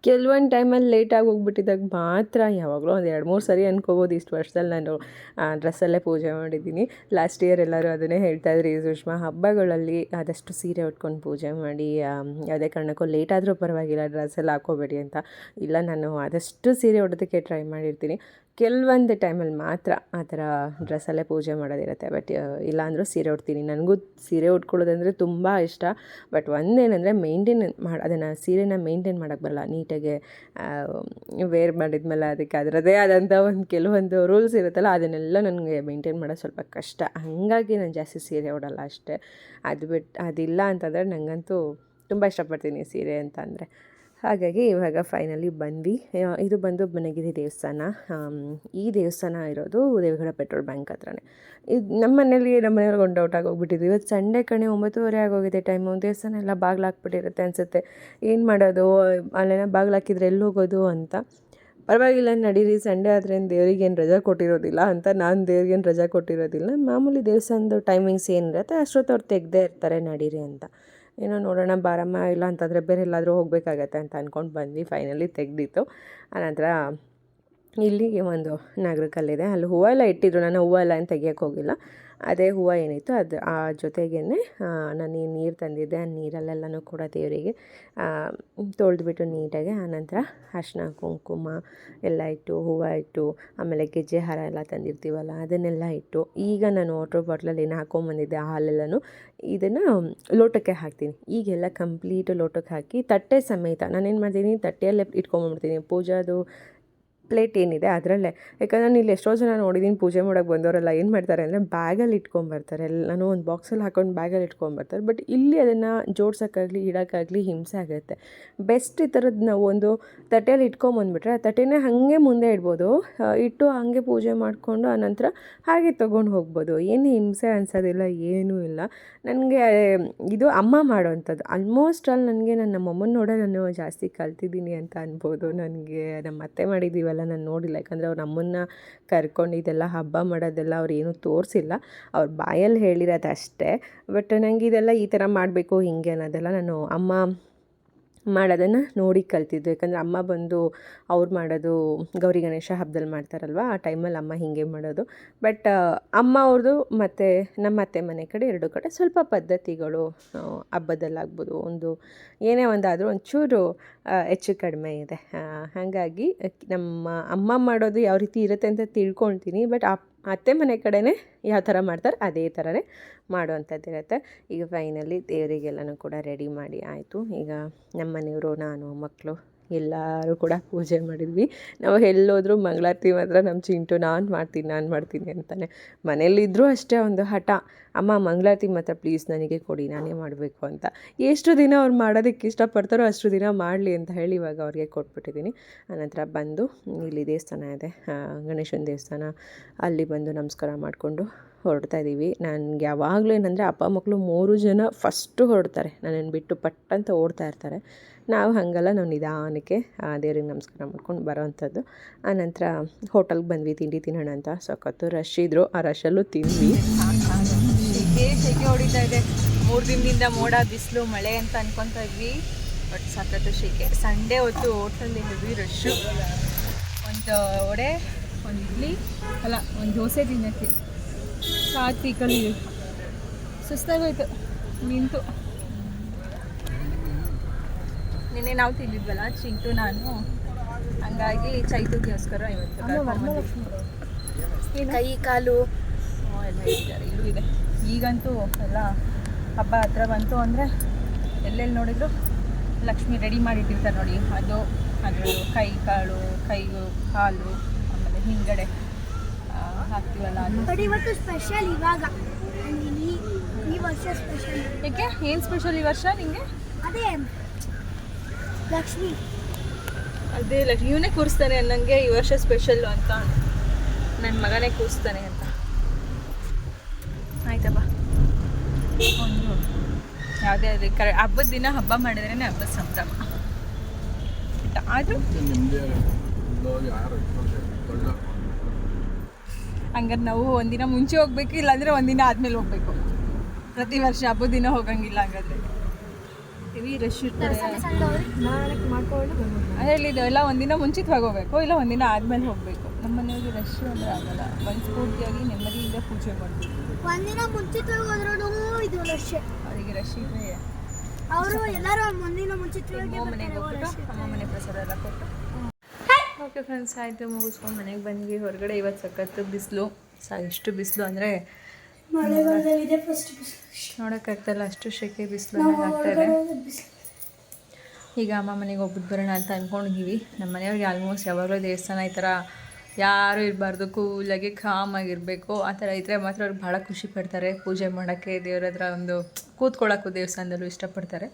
ಕೆಲವೊಂದು ಟೈಮಲ್ಲಿ ಲೇಟಾಗಿ ಹೋಗ್ಬಿಟ್ಟಿದ್ದಾಗ ಮಾತ್ರ ಯಾವಾಗಲೂ ಒಂದು ಎರಡು ಮೂರು ಸರಿ ಅನ್ಕೋಬೋದು ಇಷ್ಟು ವರ್ಷದಲ್ಲಿ ನಾನು ಡ್ರೆಸ್ಸಲ್ಲೇ ಪೂಜೆ ಮಾಡಿದ್ದೀನಿ. ಲಾಸ್ಟ್ ಇಯರ್ ಎಲ್ಲರೂ ಅದನ್ನೇ ಹೇಳ್ತಾ ಇದ್ರಿ ಸುಷ್ಮಾ, ಹಬ್ಬಗಳಲ್ಲಿ ಆದಷ್ಟು ಸೀರೆ ಉಟ್ಕೊಂಡು ಪೂಜೆ ಮಾಡಿ ಯಾವುದೇ ಕಾರಣಕ್ಕೂ ಲೇಟ್ ಆದರೂ ಪರವಾಗಿಲ್ಲ, ಡ್ರೆಸ್ಸಲ್ಲಿ ಹಾಕೋಬೇಡಿ ಅಂತ. ಇಲ್ಲ, ನಾನು ಆದಷ್ಟು ಸೀರೆ ಉಡೋದಕ್ಕೆ ಟ್ರೈ ಮಾಡಿರ್ತೀನಿ. ಕೆಲವೊಂದು ಟೈಮಲ್ಲಿ ಮಾತ್ರ ಆ ಥರ ಡ್ರೆಸ್ಸಲ್ಲೇ ಪೂಜೆ ಮಾಡೋದಿರುತ್ತೆ. ಬಟ್ ಇಲ್ಲಾಂದರೂ ಸೀರೆ ಉಡ್ತೀನಿ. ನನಗೂ ಸೀರೆ ಉಟ್ಕೊಳ್ಳೋದಂದರೆ ತುಂಬ ಇಷ್ಟ. ಬಟ್, ಒಂದೇನೆಂದರೆ ಮೇಂಟೈನ್ ಮಾಡಿ, ಅದನ್ನು ಸೀರೆನ ಮೇಂಟೈನ್ ಮಾಡೋಕ್ಕೆ ಬರಲ್ಲ. ನೀಟಾಗಿ ವೇರ್ ಮಾಡಿದ್ಮೇಲೆ ಅದಕ್ಕೆ ಅದರದೇ ಆದಂಥ ಒಂದು ಕೆಲವೊಂದು ರೂಲ್ಸ್ ಇರುತ್ತಲ್ಲ, ಅದನ್ನೆಲ್ಲ ನನಗೆ ಮೇಂಟೈನ್ ಮಾಡೋದು ಸ್ವಲ್ಪ ಕಷ್ಟ. ಹಾಗಾಗಿ ನಾನು ಜಾಸ್ತಿ ಸೀರೆ ಉಡಲ್ಲ ಅಷ್ಟೇ. ಅದು ಬಿಟ್ಟು ಅದಿಲ್ಲ ಅಂತಂದರೆ ನನಗಂತೂ ತುಂಬ ಇಷ್ಟಪಡ್ತೀನಿ ಸೀರೆ ಅಂತ ಅಂದರೆ. ಹಾಗಾಗಿ ಇವಾಗ ಫೈನಲಿ ಬಂದ್ವಿ. ಇದು ಬಂದು ಬನಗಿರಿ ದೇವಸ್ಥಾನ. ಈ ದೇವಸ್ಥಾನ ಇರೋದು ದೇವಗಡ ಪೆಟ್ರೋಲ್ ಬ್ಯಾಂಕ್ ಹತ್ರನೇ. ಇದು ನಮ್ಮ ಮನೇಲಿ ನಮ್ಮ ಮನೆಯವ್ರಿಗೆ ಒಂದು ಡೌಟ್ ಆಗೋಗ್ಬಿಟ್ಟಿದ್ವಿ ಇವತ್ತು ಸಂಡೇ ಕಣೆ ಒಂಬತ್ತುವರೆ ಆಗೋಗಿದೆ ಟೈಮು ದೇವಸ್ಥಾನ ಎಲ್ಲ ಬಾಗಿಲು ಹಾಕ್ಬಿಟ್ಟಿರುತ್ತೆ ಅನಿಸುತ್ತೆ. ಏನು ಮಾಡೋದು? ಅಲ್ಲೇನ ಬಾಗಿಲು ಹಾಕಿದ್ರೆ ಎಲ್ಲಿ ಹೋಗೋದು ಅಂತ. ಪರವಾಗಿಲ್ಲ, ನಡೀರಿ. ಸಂಡೇ ಆದರೆ ದೇವ್ರಿಗೇನು ರಜಾ ಕೊಟ್ಟಿರೋದಿಲ್ಲ ಅಂತ ನಾನು ದೇವ್ರಿಗೇನು ರಜಾ ಕೊಟ್ಟಿರೋದಿಲ್ಲ. ಮಾಮೂಲಿ ದೇವಸ್ಥಾನದ ಟೈಮಿಂಗ್ಸ್ ಏನಿರುತ್ತೆ ಅಷ್ಟೊತ್ತು ಅವ್ರು ತೆಗ್ದೇ ಇರ್ತಾರೆ ನಡೀರಿ ಅಂತ. ಏನೋ ನೋಡೋಣ ಬಾರಮ್ಮ ಇಲ್ಲ ಅಂತಂದರೆ ಬೇರೆ ಎಲ್ಲಾದರೂ ಹೋಗಬೇಕಾಗತ್ತೆ ಅಂತ ಅಂದ್ಕೊಂಡು ಬಂದ್ವಿ ಫೈನಲಿ ತೆಗೆದಿತ್ತು. ಆನಂತರ ಇಲ್ಲಿಗೆ ಒಂದು ನಾಗರಕಲ್ಲಿದೆ. ಅಲ್ಲಿ ಹೂವು ಎಲ್ಲ ಇಟ್ಟಿದ್ರು. ನಾನು ಹೂವು ಎಲ್ಲ ಏನು ತೆಗಿಯೋಕ್ಕೆ ಹೋಗಿಲ್ಲ. ಅದೇ ಹೂವು ಏನಿತ್ತು, ಅದು ಆ ಜೊತೆಗೇ ನಾನು ನೀರು ತಂದಿದ್ದೆ. ಆ ನೀರಲ್ಲೆಲ್ಲನೂ ಕೂಡ ದೇವರಿಗೆ ತೊಳೆದ್ಬಿಟ್ಟು ನೀಟಾಗಿ ಆನಂತರ ಅರ್ಶಿನ, ಕುಂಕುಮ ಎಲ್ಲ ಇಟ್ಟು, ಹೂವು ಇಟ್ಟು, ಆಮೇಲೆ ಗೆಜ್ಜೆ ಹಾರ ಎಲ್ಲ ತಂದಿರ್ತೀವಲ್ಲ, ಅದನ್ನೆಲ್ಲ ಇಟ್ಟು, ಈಗ ನಾನು ವಾಟ್ರ್ ಬಾಟ್ಲಲ್ಲಿ ಏನು ಹಾಕೊಂಬಂದಿದ್ದೆ ಹಾಲೆಲ್ಲನೂ ಇದನ್ನು ಲೋಟಕ್ಕೆ ಹಾಕ್ತೀನಿ. ಈಗೆಲ್ಲ ಕಂಪ್ಲೀಟ್ ಲೋಟಕ್ಕೆ ಹಾಕಿ ತಟ್ಟೆ ಸಮೇತ ನಾನೇನು ಮಾಡ್ತೀನಿ, ತಟ್ಟೆಯಲ್ಲೇ ಇಟ್ಕೊಂಬಿಡ್ತೀನಿ ಪೂಜಾದು ಪ್ಲೇಟ್ ಏನಿದೆ ಅದರಲ್ಲೇ. ಯಾಕಂದ್ರೆ ನಾನು ಇಲ್ಲಿ ಎಷ್ಟೋ ಜನ ನೋಡಿದ್ದೀನಿ ಪೂಜೆ ಮಾಡೋಕ್ಕೆ ಬಂದವರೆಲ್ಲ ಏನು ಮಾಡ್ತಾರೆ ಅಂದರೆ ಬ್ಯಾಗಲ್ಲಿ ಇಟ್ಕೊಂಬರ್ತಾರೆ. ಎಲ್ಲನೂ ಒಂದು ಬಾಕ್ಸಲ್ಲಿ ಹಾಕೊಂಡು ಬ್ಯಾಗಲ್ಲಿ ಇಟ್ಕೊಂಬರ್ತಾರೆ. ಬಟ್ ಇಲ್ಲಿ ಅದನ್ನು ಜೋಡ್ಸೋಕ್ಕಾಗಲಿ, ಇಡೋಕ್ಕಾಗಲಿ ಹಿಂಸೆ ಆಗುತ್ತೆ. ಬೆಸ್ಟ್ ಈ ಥರದ್ದು ನಾವು ಒಂದು ತಟ್ಟೆಯಲ್ಲಿ ಇಟ್ಕೊಂಬಂದ್ಬಿಟ್ರೆ ಆ ತಟ್ಟೆನೇ ಹಾಗೆ ಮುಂದೆ ಇಡ್ಬೋದು. ಇಟ್ಟು ಹಾಗೆ ಪೂಜೆ ಮಾಡಿಕೊಂಡು ಆನಂತರ ಹಾಗೆ ತೊಗೊಂಡು ಹೋಗ್ಬೋದು. ಏನು ಹಿಂಸೆ ಅನ್ಸೋದಿಲ್ಲ, ಏನೂ ಇಲ್ಲ. ನನಗೆ, ಇದು ಅಮ್ಮ ಮಾಡೋವಂಥದ್ದು. ಆಲ್ಮೋಸ್ಟ್ ಅಲ್ಲಿ ನನಗೆ ನನ್ನ ನಮ್ಮಮ್ಮನ ನೋಡೋ ನಾನು ಜಾಸ್ತಿ ಕಲ್ತಿದ್ದೀನಿ ಅಂತ ಅನ್ಬೋದು. ನನಗೆ ನಮ್ಮ ಅತ್ತೆ ಮಾಡಿದ್ದೀವಲ್ಲ ನಾನು ನೋಡಿಲ್ಲ. ಯಾಕಂದರೆ ಅವ್ರು ನಮ್ಮನ್ನು ಕರ್ಕೊಂಡು ಇದೆಲ್ಲ ಹಬ್ಬ ಮಾಡೋದೆಲ್ಲ ಅವ್ರು ಏನೂ ತೋರಿಸಿಲ್ಲ. ಅವ್ರ ಬಾಯಲ್ಲಿ ಹೇಳಿರೋದು ಅಷ್ಟೇ. ಬಟ್ ನನಗೆ ಇದೆಲ್ಲ ಈ ಥರ ಮಾಡಬೇಕು, ಹಿಂಗೆ ಅನ್ನೋದೆಲ್ಲ ನಾನು ಅಮ್ಮ ಮಾಡೋದನ್ನು ನೋಡಿ ಕಲ್ತಿದ್ದು. ಯಾಕಂದರೆ ಅಮ್ಮ ಬಂದು ಅವ್ರು ಮಾಡೋದು ಗೌರಿ ಗಣೇಶ ಹಬ್ಬದಲ್ಲಿ ಮಾಡ್ತಾರಲ್ವ, ಆ ಟೈಮಲ್ಲಿ ಅಮ್ಮ ಹೀಗೆ ಮಾಡೋದು. ಬಟ್ ಅಮ್ಮ ಅವ್ರದ್ದು ಮತ್ತು ನಮ್ಮ ಅತ್ತೆ ಮನೆ ಕಡೆ ಎರಡು ಕಡೆ ಸ್ವಲ್ಪ ಪದ್ಧತಿಗಳು ಹಬ್ಬದಲ್ಲಾಗ್ಬೋದು. ಒಂದು ಏನೇ ಒಂದಾದರೂ ಒಂಚೂರು ಹೆಚ್ಚು ಕಡಿಮೆ ಇದೆ. ಹಾಗಾಗಿ ನಮ್ಮ ಅಮ್ಮ ಮಾಡೋದು ಯಾವ ರೀತಿ ಇರುತ್ತೆ ಅಂತ ತಿಳ್ಕೊಳ್ತೀನಿ. ಬಟ್ ಅತ್ತೆ ಮನೆ ಕಡೆನೇ ಯಾವ ಥರ ಮಾಡ್ತಾರೆ, ಅದೇ ಥರನೇ ಮಾಡುವಂಥದ್ದು ಇರುತ್ತೆ ಈಗ ಫೈನಲಿ ದೇವರಿಗೆಲ್ಲನೂ ಕೂಡ ರೆಡಿ ಮಾಡಿ ಆಯಿತು. ಈಗ ನಮ್ಮ ಮನೆಯವರು ನಾನು, ಮಕ್ಕಳು ಎಲ್ಲರೂ ಕೂಡ ಪೂಜೆ ಮಾಡಿದ್ವಿ. ನಾವು ಎಲ್ಲೋದ್ರೂ ಮಂಗಳಾರತಿ ಮಾತ್ರ ನಮ್ಮ ಚಿಂಟು, ನಾನು ಮಾಡ್ತೀನಿ ನಾನು ಮಾಡ್ತೀನಿ ಅಂತಾನೆ. ಮನೇಲಿದ್ದರೂ ಅಷ್ಟೇ ಒಂದು ಹಠ. ಅಮ್ಮ, ಮಂಗಳಾರತಿ ಮಾತ್ರ ಪ್ಲೀಸ್ ನನಗೆ ಕೊಡಿ, ನಾನೇ ಮಾಡಬೇಕು ಅಂತ. ಎಷ್ಟು ದಿನ ಅವ್ರು ಮಾಡೋದಕ್ಕೆ ಇಷ್ಟಪಡ್ತಾರೋ ಅಷ್ಟು ದಿನ ಮಾಡಲಿ ಅಂತ ಹೇಳಿ ಇವಾಗ ಅವ್ರಿಗೆ ಕೊಟ್ಬಿಟ್ಟಿದ್ದೀನಿ. ಆನಂತರ ಬಂದು ಇಲ್ಲಿ ದೇವಸ್ಥಾನ ಇದೆ. ಗಣೇಶನ ದೇವಸ್ಥಾನ. ಅಲ್ಲಿ ಬಂದು ನಮಸ್ಕಾರ ಮಾಡಿಕೊಂಡು ಹೊರಡ್ತಾ ಇದ್ದೀವಿ ನನಗೆ ಯಾವಾಗಲೂ ಏನಂದರೆ ಅಪ್ಪ ಮಕ್ಕಳು ಮೂರು ಜನ ಫಸ್ಟು ಹೊರಡ್ತಾರೆ. ನನ್ನನ್ನು ಬಿಟ್ಟು ಪಟ್ಟಂತ ಓಡ್ತಾ ಇರ್ತಾರೆ. ನಾವು ಹಾಗಲ್ಲ, ನಾವು ನಿಧಾನಕ್ಕೆ ದೇವ್ರಿಗೆ ನಮಸ್ಕಾರ ಮಾಡ್ಕೊಂಡು ಬರೋವಂಥದ್ದು. ಆನಂತರ ಹೋಟೆಲ್ಗೆ ಬಂದ್ವಿ, ತಿಂಡಿ ತಿನ್ನೋಣ ಅಂತ. ಸಖತ್ತು ರಶ್ ಇದ್ರು. ಆ ರಶಲ್ಲೂ ತಿಂದ್ವಿ. ಸೆಕೆ ಹೊಡಿತಾ ಇದೆ? ಮೂರು ದಿನದಿಂದ ಮೋಡ, ಬಿಸಿಲು, ಮಳೆ ಅಂತ ಅನ್ಕೊತಾ ಇದ್ವಿ. ಬಟ್ ಸಖತ್ತು ಸೆಕೆ ಸಂಡೇ ಹೊತ್ತು ಹೋಟೆಲ್ ಹೆವಿ ರಶ್ಶು ಒಂದು ವಡೆ, ಒಂದು ಇಡ್ಲಿ, ಅಲ್ಲ, ಒಂದು ದೋಸೆ ತಿನ್ನೋಕ್ಕೆ. ಸಾತ್ವಿಕಲ್ಲಿ ಸುಸ್ತಾಗೋಯ್ತು. ನಿಂತು. ನಿನ್ನೆ ನಾವು ತಿಂದಿದ್ವಲ್ಲ ಚಿಂಟು ನಾನು. ಹಂಗಾಗಿ ಚೈತುಗೋಸ್ಕರ ಇವತ್ತು. ಕೈ ಕಾಲು. ಎಲ್ಲ ಇಲ್ಲೂ ಇದೆ. ಈಗಂತೂ ಎಲ್ಲ ಹಬ್ಬ ಹತ್ರ ಬಂತು ಅಂದರೆ ಎಲ್ಲೆಲ್ಲಿ ನೋಡಿದ್ರು ಲಕ್ಷ್ಮಿ ರೆಡಿ ಮಾಡಿಟ್ಟಿರ್ತಾರೆ ನೋಡಿ. ಅದು ಅದು ಕೈ ಕಾಳು ಕೈ ಕಾಲು ಆಮೇಲೆ ಹಿಂಗಡೆ ಆ, ಹಾಕ್ತೀವಲ್ಲ ಅದು. ಇವತ್ತು ಸ್ಪೆಷಲ್ ಇವಾಗ. ಈ ವರ್ಷ ಸ್ಪೆಷಲ್ ಏಕೆ? ಏನು ಸ್ಪೆಷಲ್ ಈ ವರ್ಷ ನಿಮಗೆ ಅದೇ. ಲಕ್ಷ್ಮಿ. ಅದೇ ಲಕ್ಷ್ಮಿ ಇವನೇ ಕೂರಿಸ್ತಾನೆ ನನಗೆ ಈ ವರ್ಷ ಸ್ಪೆಷಲ್ಲು ಅಂತ. ನನ್ನ ಮಗನೇ ಕೂರಿಸ್ತಾನೆ ಅಂತ. ಆಯ್ತಪ್ಪ ಒಂದು ಯಾವುದೇ ಆಗಲಿ ಕರೆ ಹಬ್ಬದ ದಿನ ಹಬ್ಬ ಮಾಡಿದ್ರೇ ಹಬ್ಬದ ಸಂಭ್ರಮ. ಆದರೂ? ಹಂಗಾರೆ ನಾವು ಒಂದಿನ ಮುಂಚೆ ಹೋಗ್ಬೇಕು ಇಲ್ಲಾಂದ್ರೆ ಒಂದಿನ ಆದ್ಮೇಲೆ ಹೋಗ್ಬೇಕು. ಪ್ರತಿ ವರ್ಷ ಹಬ್ಬದ ದಿನ ಹೋಗಂಗಿಲ್ಲ ಹಂಗಾದ್ರೆ. ಹೆವಿ ರಶ್ ಇರ್ತಾರೆ. ಹೇಳಿದ್ದು ಎಲ್ಲ ಒಂದಿನ ಮುಂಚಿತವಾಗಿ ಹೋಗಬೇಕು ಇಲ್ಲ ಒಂದಿನ ಆದ್ಮೇಲೆ ಹೋಗಬೇಕು. ನಮ್ಮ ಮನೆಯವ್ರಿಗೆ ರಶ್ ಅಂದರೆ ಆಗಲ್ಲ. ಮನಸ್ಫೂರ್ತಿಯಾಗಿ ನೆಮ್ಮದಿಯಿಂದ ಪೂಜೆ ಮಾಡ್ತೀವಿ. ಒಂದಿನ ಮುಂಚಿತವಾಗಿ ಹೋದ್ರೂ ಇದು ರಶ್ ಅವರಿಗೆ ರಶ್ ಇದ್ರೆ ಅವರು ಎಲ್ಲರೂ ಒಂದಿನ ಮುಂಚಿತವಾಗಿ ಮನೆಗೆ ಹೋಗ್ಬಿಟ್ಟು ಅಮ್ಮ ಮನೆ ಪ್ರಸಾದ ಎಲ್ಲ ಕೊಟ್ಟು. ಓಕೆ ಫ್ರೆಂಡ್ಸ್ ಆಯಿತು ಮುಗಿಸ್ಕೊಂಡು ಮನೆಗೆ ಬಂದ್ವಿ. ಹೊರಗಡೆ ಇವತ್ತು ಸಖತ್ತು ಬಿಸಿಲು. ಸ ಎಷ್ಟು ಬಿಸಿಲು ಅಂದರೆ ಮಳೆಗಾಲದಲ್ಲಿದೆ ಫಸ್ಟ್ ನೋಡೋಕ್ಕಾಗ್ತಾಯಿಲ್ಲ ಅಷ್ಟು ಶೆಕೆ ಬಿಸಿಲು ಆಗ್ತಾ ಇದೆ. ಈಗ ಅಮ್ಮ ಮನೆಗೆ ಹೋಗ್ಬಿಟ್ಟು ಬರೋಣ ಅಂತ ಅಂದ್ಕೊಂಡಿದ್ದೀವಿ ನಮ್ಮ ಮನೆಯವ್ರಿಗೆ ಆಲ್ಮೋಸ್ಟ್ ಯಾವಾಗಲೂ ದೇವಸ್ಥಾನ ಈ ಥರ ಯಾರೂ ಇರಬಾರ್ದು ಕೂಲಾಗಿ ಕಾಮಾಗಿರಬೇಕು ಆ ಥರ ಇದ್ದರೆ ಮಾತ್ರ ಅವ್ರಿಗೆ ಭಾಳ ಖುಷಿ ಪಡ್ತಾರೆ. ಪೂಜೆ ಮಾಡೋಕ್ಕೆ ದೇವ್ರ ಹತ್ರ ಒಂದು ಕೂತ್ಕೊಳ್ಳೋಕ್ಕೂ ದೇವಸ್ಥಾನದಲ್ಲೂ ಇಷ್ಟಪಡ್ತಾರೆ.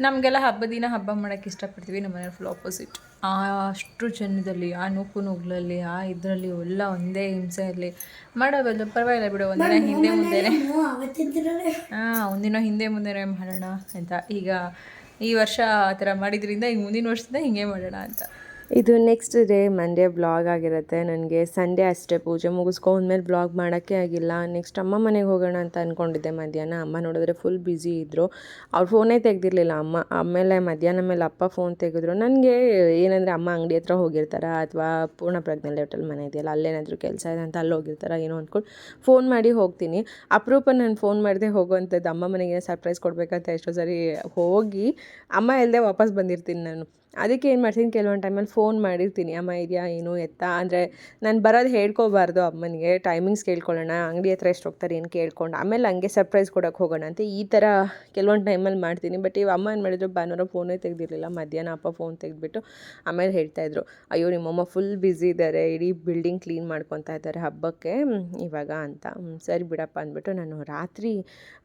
ನಮಗೆಲ್ಲ ಹಬ್ಬ ದಿನ ಹಬ್ಬ ಮಾಡೋಕ್ಕೆ ಇಷ್ಟಪಡ್ತೀವಿ ನಮ್ಮ ಮನೆಯವ್ರು ಫುಲ್ ಆಪೋಸಿಟ್ ಆ ಅಷ್ಟು ಜನದಲ್ಲಿ ಆ ನೂಕು ನುಗ್ಲಲ್ಲಿ ಆ ಇದರಲ್ಲಿ ಎಲ್ಲ ಒಂದೇ ಹಿಂಸೆಯಲ್ಲಿ ಮಾಡೋದು ಪರವಾಗಿಲ್ಲ ಬಿಡು ಒಂದಿನ ಹಿಂದೆ ಮುಂದೆನೇ. ಹಾಂ ಒಂದಿನ ಹಿಂದೆ ಮುಂದೆ ಮಾಡೋಣ ಅಂತ. ಈಗ ಈ ವರ್ಷ ಆ ಥರ ಮಾಡಿದ್ರಿಂದ ಈಗ ಮುಂದಿನ ವರ್ಷದಿಂದ ಹಿಂಗೆ ಮಾಡೋಣ ಅಂತ. ಇದು ನೆಕ್ಸ್ಟ್ ಡೇ ಮಂಡೇ ಬ್ಲಾಗ್ ಆಗಿರುತ್ತೆ. ನನಗೆ ಸಂಡೇ ಅಷ್ಟೇ ಪೂಜೆ ಮುಗಿಸ್ಕೊಂಡ್ಮೇಲೆ ಬ್ಲಾಗ್ ಮಾಡೋಕ್ಕೆ ಆಗಿಲ್ಲ. ನೆಕ್ಸ್ಟ್ ಅಮ್ಮ ಮನೆಗೆ ಹೋಗೋಣ ಅಂತ ಅಂದ್ಕೊಂಡಿದ್ದೆ ಮಧ್ಯಾಹ್ನ. ಅಮ್ಮ ನೋಡಿದ್ರೆ ಫುಲ್ ಬ್ಯುಸಿ ಇದ್ದರು ಅವ್ರು ಫೋನೇ ತೆಗ್ದಿರಲಿಲ್ಲ ಅಮ್ಮ. ಆಮೇಲೆ ಮಧ್ಯಾಹ್ನ ಮೇಲೆ ಅಪ್ಪ ಫೋನ್ ತೆಗೆದ್ರು. ನನಗೆ ಏನಂದರೆ ಅಮ್ಮ ಅಂಗಡಿ ಹತ್ರ ಹೋಗಿರ್ತಾರೆ ಅಥವಾ ಪೂರ್ಣ ಲೇಔಟಲ್ ಮನೆ ಇದೆಯಲ್ಲ ಅಲ್ಲೇನಾದರೂ ಕೆಲಸ ಇದೆ ಅಂತ ಅಲ್ಲಿ ಹೋಗಿರ್ತಾರ ಏನೋ ಅಂದ್ಕೊಂಡು ಫೋನ್ ಮಾಡಿ ಹೋಗ್ತೀನಿ. ಅಪರೂಪ ನಾನು ಫೋನ್ ಮಾಡಿದೆ ಹೋಗುವಂಥದ್ದು ಅಮ್ಮ ಮನೆಗೆ ಸರ್ಪ್ರೈಸ್ ಕೊಡಬೇಕಂತ ಎಷ್ಟೋ ಸರಿ ಹೋಗಿ ಅಮ್ಮ ಇಲ್ಲದೆ ವಾಪಸ್ ಬಂದಿರ್ತೀನಿ ನಾನು. ಅದಕ್ಕೆ ಏನು ಮಾಡ್ತೀನಿ, ಕೆಲವೊಂದು ಟೈಮಲ್ಲಿ ಫೋನ್ ಮಾಡಿರ್ತೀನಿ, ಅಮ್ಮ ಇದೆಯಾ, ಏನು ಎತ್ತ? ಅಂದರೆ ನಾನು ಬರೋದು ಹೇಳ್ಕೋಬಾರ್ದು ಅಮ್ಮನಿಗೆ ಟೈಮಿಂಗ್ಸ್ ಕೇಳ್ಕೊಳ್ಳೋಣ, ಅಂಗಡಿ ಹತ್ರ ಎಷ್ಟು ಹೋಗ್ತಾರೆ, ಏನು ಕೇಳ್ಕೊಂಡು, ಆಮೇಲೆ ಹಂಗೆ ಸರ್ಪ್ರೈಸ್ ಕೊಡೋಕೆ ಹೋಗೋಣ ಅಂತ ಈ ಥರ ಕೆಲವೊಂದು ಟೈಮಲ್ಲಿ ಮಾಡ್ತೀನಿ. ಬಟ್ ಇವು ಅಮ್ಮ ಏನು ಮಾಡಿದ್ರು, ಭಾನುವಾರ ಫೋನೇ ತೆಗೆದಿರಲಿಲ್ಲ, ಮಧ್ಯಾಹ್ನ ಅಪ್ಪ ಫೋನ್ ತೆಗೆದ್ಬಿಟ್ಟು ಆಮೇಲೆ ಹೇಳ್ತಾಯಿದ್ರು ಅಯ್ಯೋ, ನಿಮ್ಮಮ್ಮ ಫುಲ್ ಬ್ಯುಸಿ ಇದ್ದಾರೆ ಇಡೀ ಬಿಲ್ಡಿಂಗ್ ಕ್ಲೀನ್ ಮಾಡ್ಕೊತಾ ಇದ್ದಾರೆ ಹಬ್ಬಕ್ಕೆ ಇವಾಗ ಅಂತ. ಸರಿ ಬಿಡಪ್ಪ ಅಂದ್ಬಿಟ್ಟು ನಾನು ರಾತ್ರಿ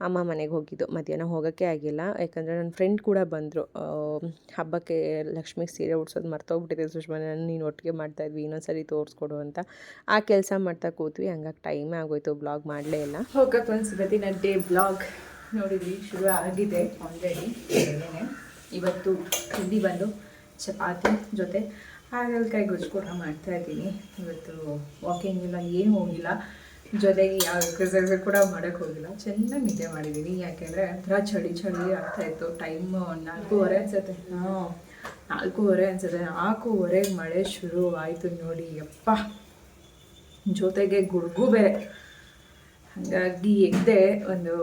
ಅಮ್ಮ ಮನೆಗೆ ಹೋಗಿದ್ದು, ಮಧ್ಯಾಹ್ನ ಹೋಗೋಕ್ಕೆ ಆಗಿಲ್ಲ, ಯಾಕಂದರೆ ನನ್ನ ಫ್ರೆಂಡ್ ಕೂಡ ಬಂದರು ಹಬ್ಬಕ್ಕೆ ಲಕ್ಷ್ಮಿಗೆ ಸೀರೆ ಉಡ್ಸೋದು ಮರ್ತೋಗ್ಬಿಟ್ಟಿದೆ ಸುಷ್ಮಾ ನಾನು ನೀನು ಒಟ್ಟಿಗೆ ಮಾಡ್ತಾಯಿದ್ವಿ ಇನ್ನೊಂದು ಸರಿ ತೋರಿಸ್ಕೊಡು ಅಂತ. ಆ ಕೆಲಸ ಮಾಡ್ತಾ ಕೂತ್ವಿ, ಹಂಗಾಗಿ ಟೈಮೇ ಆಗೋಯ್ತು ಬ್ಲಾಗ್ ಮಾಡಲೇ ಇಲ್ಲ. ಹೋಗಕ್ಕೆ ಫ್ರೆಂಡ್ಸ್ ಇವತ್ತಿನ ಡೇ ಬ್ಲಾಗ್ ನೋಡಿದ್ವಿ, ಶುರು ಆಗಿದೆ ಆಲ್ರೆಡಿ ಇವತ್ತು ತಿಂಡಿ ಬಂದು ಚಪಾತಿ ಜೊತೆ. ಹಾಗಲಕಾಯಿ ಗೊಜ್ಜು ಕೂಡ ಮಾಡ್ತಾ ಇದ್ದೀನಿ. ಇವತ್ತು ವಾಕಿಂಗ್ ಇಲ್ಲ ಏನೂ ಹೋಗಿಲ್ಲ. ಜೊತೆಗೆ ಯಾವ ಎಕ್ಸಸೈಸ್ ಕೂಡ ಮಾಡೋಕ್ಕೆ ಹೋಗಿಲ್ಲ. ಚೆನ್ನಾಗಿ ನಿದ್ದೆ ಮಾಡಿದ್ದೀನಿ ಯಾಕೆಂದರೆ ಒಂಥರ ಚಳಿ ಚಳಿ ಆಗ್ತಾಯಿತ್ತು ಟೈಮ್ ನಾಲ್ಕೂವರೆ ಅನ್ಸುತ್ತೆ. ಹಾಂ. ನಾಲ್ಕೂವರೆ ಅನ್ಸುತ್ತೆ. ನಾಲ್ಕೂವರೆಗೆ ಮಳೆ ಶುರುವಾಯಿತು ನೋಡಿ. ಯಪ್ಪ ಜೊತೆಗೆ ಗುಡುಗು ಬೇರೆ. ಹಾಗಾಗಿ ಎದ್ದೆ ಒಂದು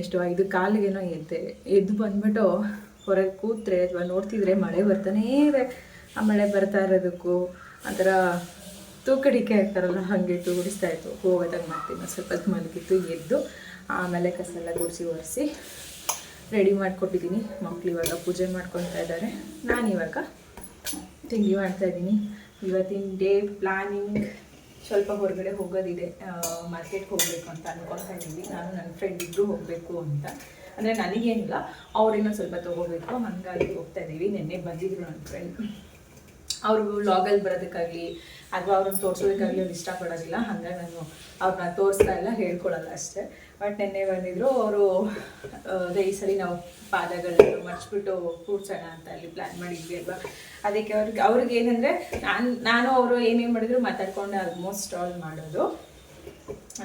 ಎಷ್ಟು ಐದು ಕಾಲಿಗೇನೋ ಎದ್ದೆ. ಎದ್ದು ಬಂದ್ಬಿಟ್ಟು ಹೊರಗೆ ಕೂತ್ರೆ ಅಥವಾ ನೋಡ್ತಿದ್ರೆ ಮಳೆ ಬರ್ತಾನೇ ಇದೆ. ಆ ಮಳೆ ಬರ್ತಾ ಇರೋದಕ್ಕೂ ಒಂಥರ ತೂಕಡಿಕೆ ಆಗ್ತಾರಲ್ಲ, ಹಾಗೆ ಗುಡಿಸ್ತಾ ಇತ್ತು. ಹೋಗೋದಾಗ ಮಾಡ್ತೀನಿ ಸ್ವಲ್ಪ ಮಲಗಿತ್ತು ಎದ್ದು ಆಮೇಲೆ ಕಸ ಎಲ್ಲ ಗುಡಿಸಿ ಒರೆಸಿ ರೆಡಿ ಮಾಡ್ಕೊಟ್ಟಿದ್ದೀನಿ. ಮಕ್ಕಳು ಇವಾಗ ಪೂಜೆ ಮಾಡ್ಕೊತಾ ಇದ್ದಾರೆ. ನಾನು ಇವಾಗ ತಿಂಡಿ ಮಾಡ್ತಾ ಇದ್ದೀನಿ. ಇವತ್ತಿನ ಡೇ ಪ್ಲಾನಿಂಗ್ ಸ್ವಲ್ಪ ಹೊರಗಡೆ ಹೋಗೋದಿದೆ. ಮಾರ್ಕೆಟ್ಗೆ ಹೋಗಬೇಕು ಅಂತ ಅಂದ್ಕೊಳ್ತಾ ಇದ್ದೀವಿ ನಾನು ನನ್ನ ಫ್ರೆಂಡ್ ಇಬ್ಬರು ಹೋಗಬೇಕು ಅಂತ. ಅಂದರೆ ನನಗೇನಿಲ್ಲ, ಅವ್ರೇನೋ ಸ್ವಲ್ಪ ತೊಗೋಬೇಕು. ಹಂಗಾಗಿ ಹೋಗ್ತಾ ಇದ್ದೀವಿ. ನಿನ್ನೆ ಬಂದಿದ್ರು ನನ್ನ ಫ್ರೆಂಡ್ ಅವರು ಲಾಗಲ್ಲಿ ಬರೋದಕ್ಕಾಗಲಿ ಅಥವಾ ಅವ್ರನ್ನ ತೋರಿಸೋದಕ್ಕಾಗಲಿ ಅವ್ರು ಇಷ್ಟಪಡೋದಿಲ್ಲ. ಹಾಗಾಗಿ ನಾನು ಅವ್ರನ್ನ ತೋರಿಸ್ತಾ ಇಲ್ಲ ಹೇಳ್ಕೊಳಲ್ಲ ಅಷ್ಟೇ. ಬಟ್ ನಿನ್ನೆ ಬಂದಿದ್ರು, ಅವರು ಅದೇ ಈ ಸರಿ ನಾವು ಪಾದಗಳನ್ನ ಮರ್ಚ್ಬಿಟ್ಟು ಕೂಡ್ಸೋಣ ಅಂತ ಅಲ್ಲಿ ಪ್ಲ್ಯಾನ್ ಮಾಡಿದ್ವಿ ಅಲ್ವಾ? ಅದಕ್ಕೆ ಅವ್ರಿಗೆ ಅವ್ರಿಗೆ ಏನಂದರೆ, ನಾನು ನಾನು, ಅವರು ಏನೇನು ಮಾಡಿದ್ರು ಮಾತಾಡ್ಕೊಂಡು ಆಲ್ಮೋಸ್ಟ್ ಆಲ್ ಮಾಡೋದು.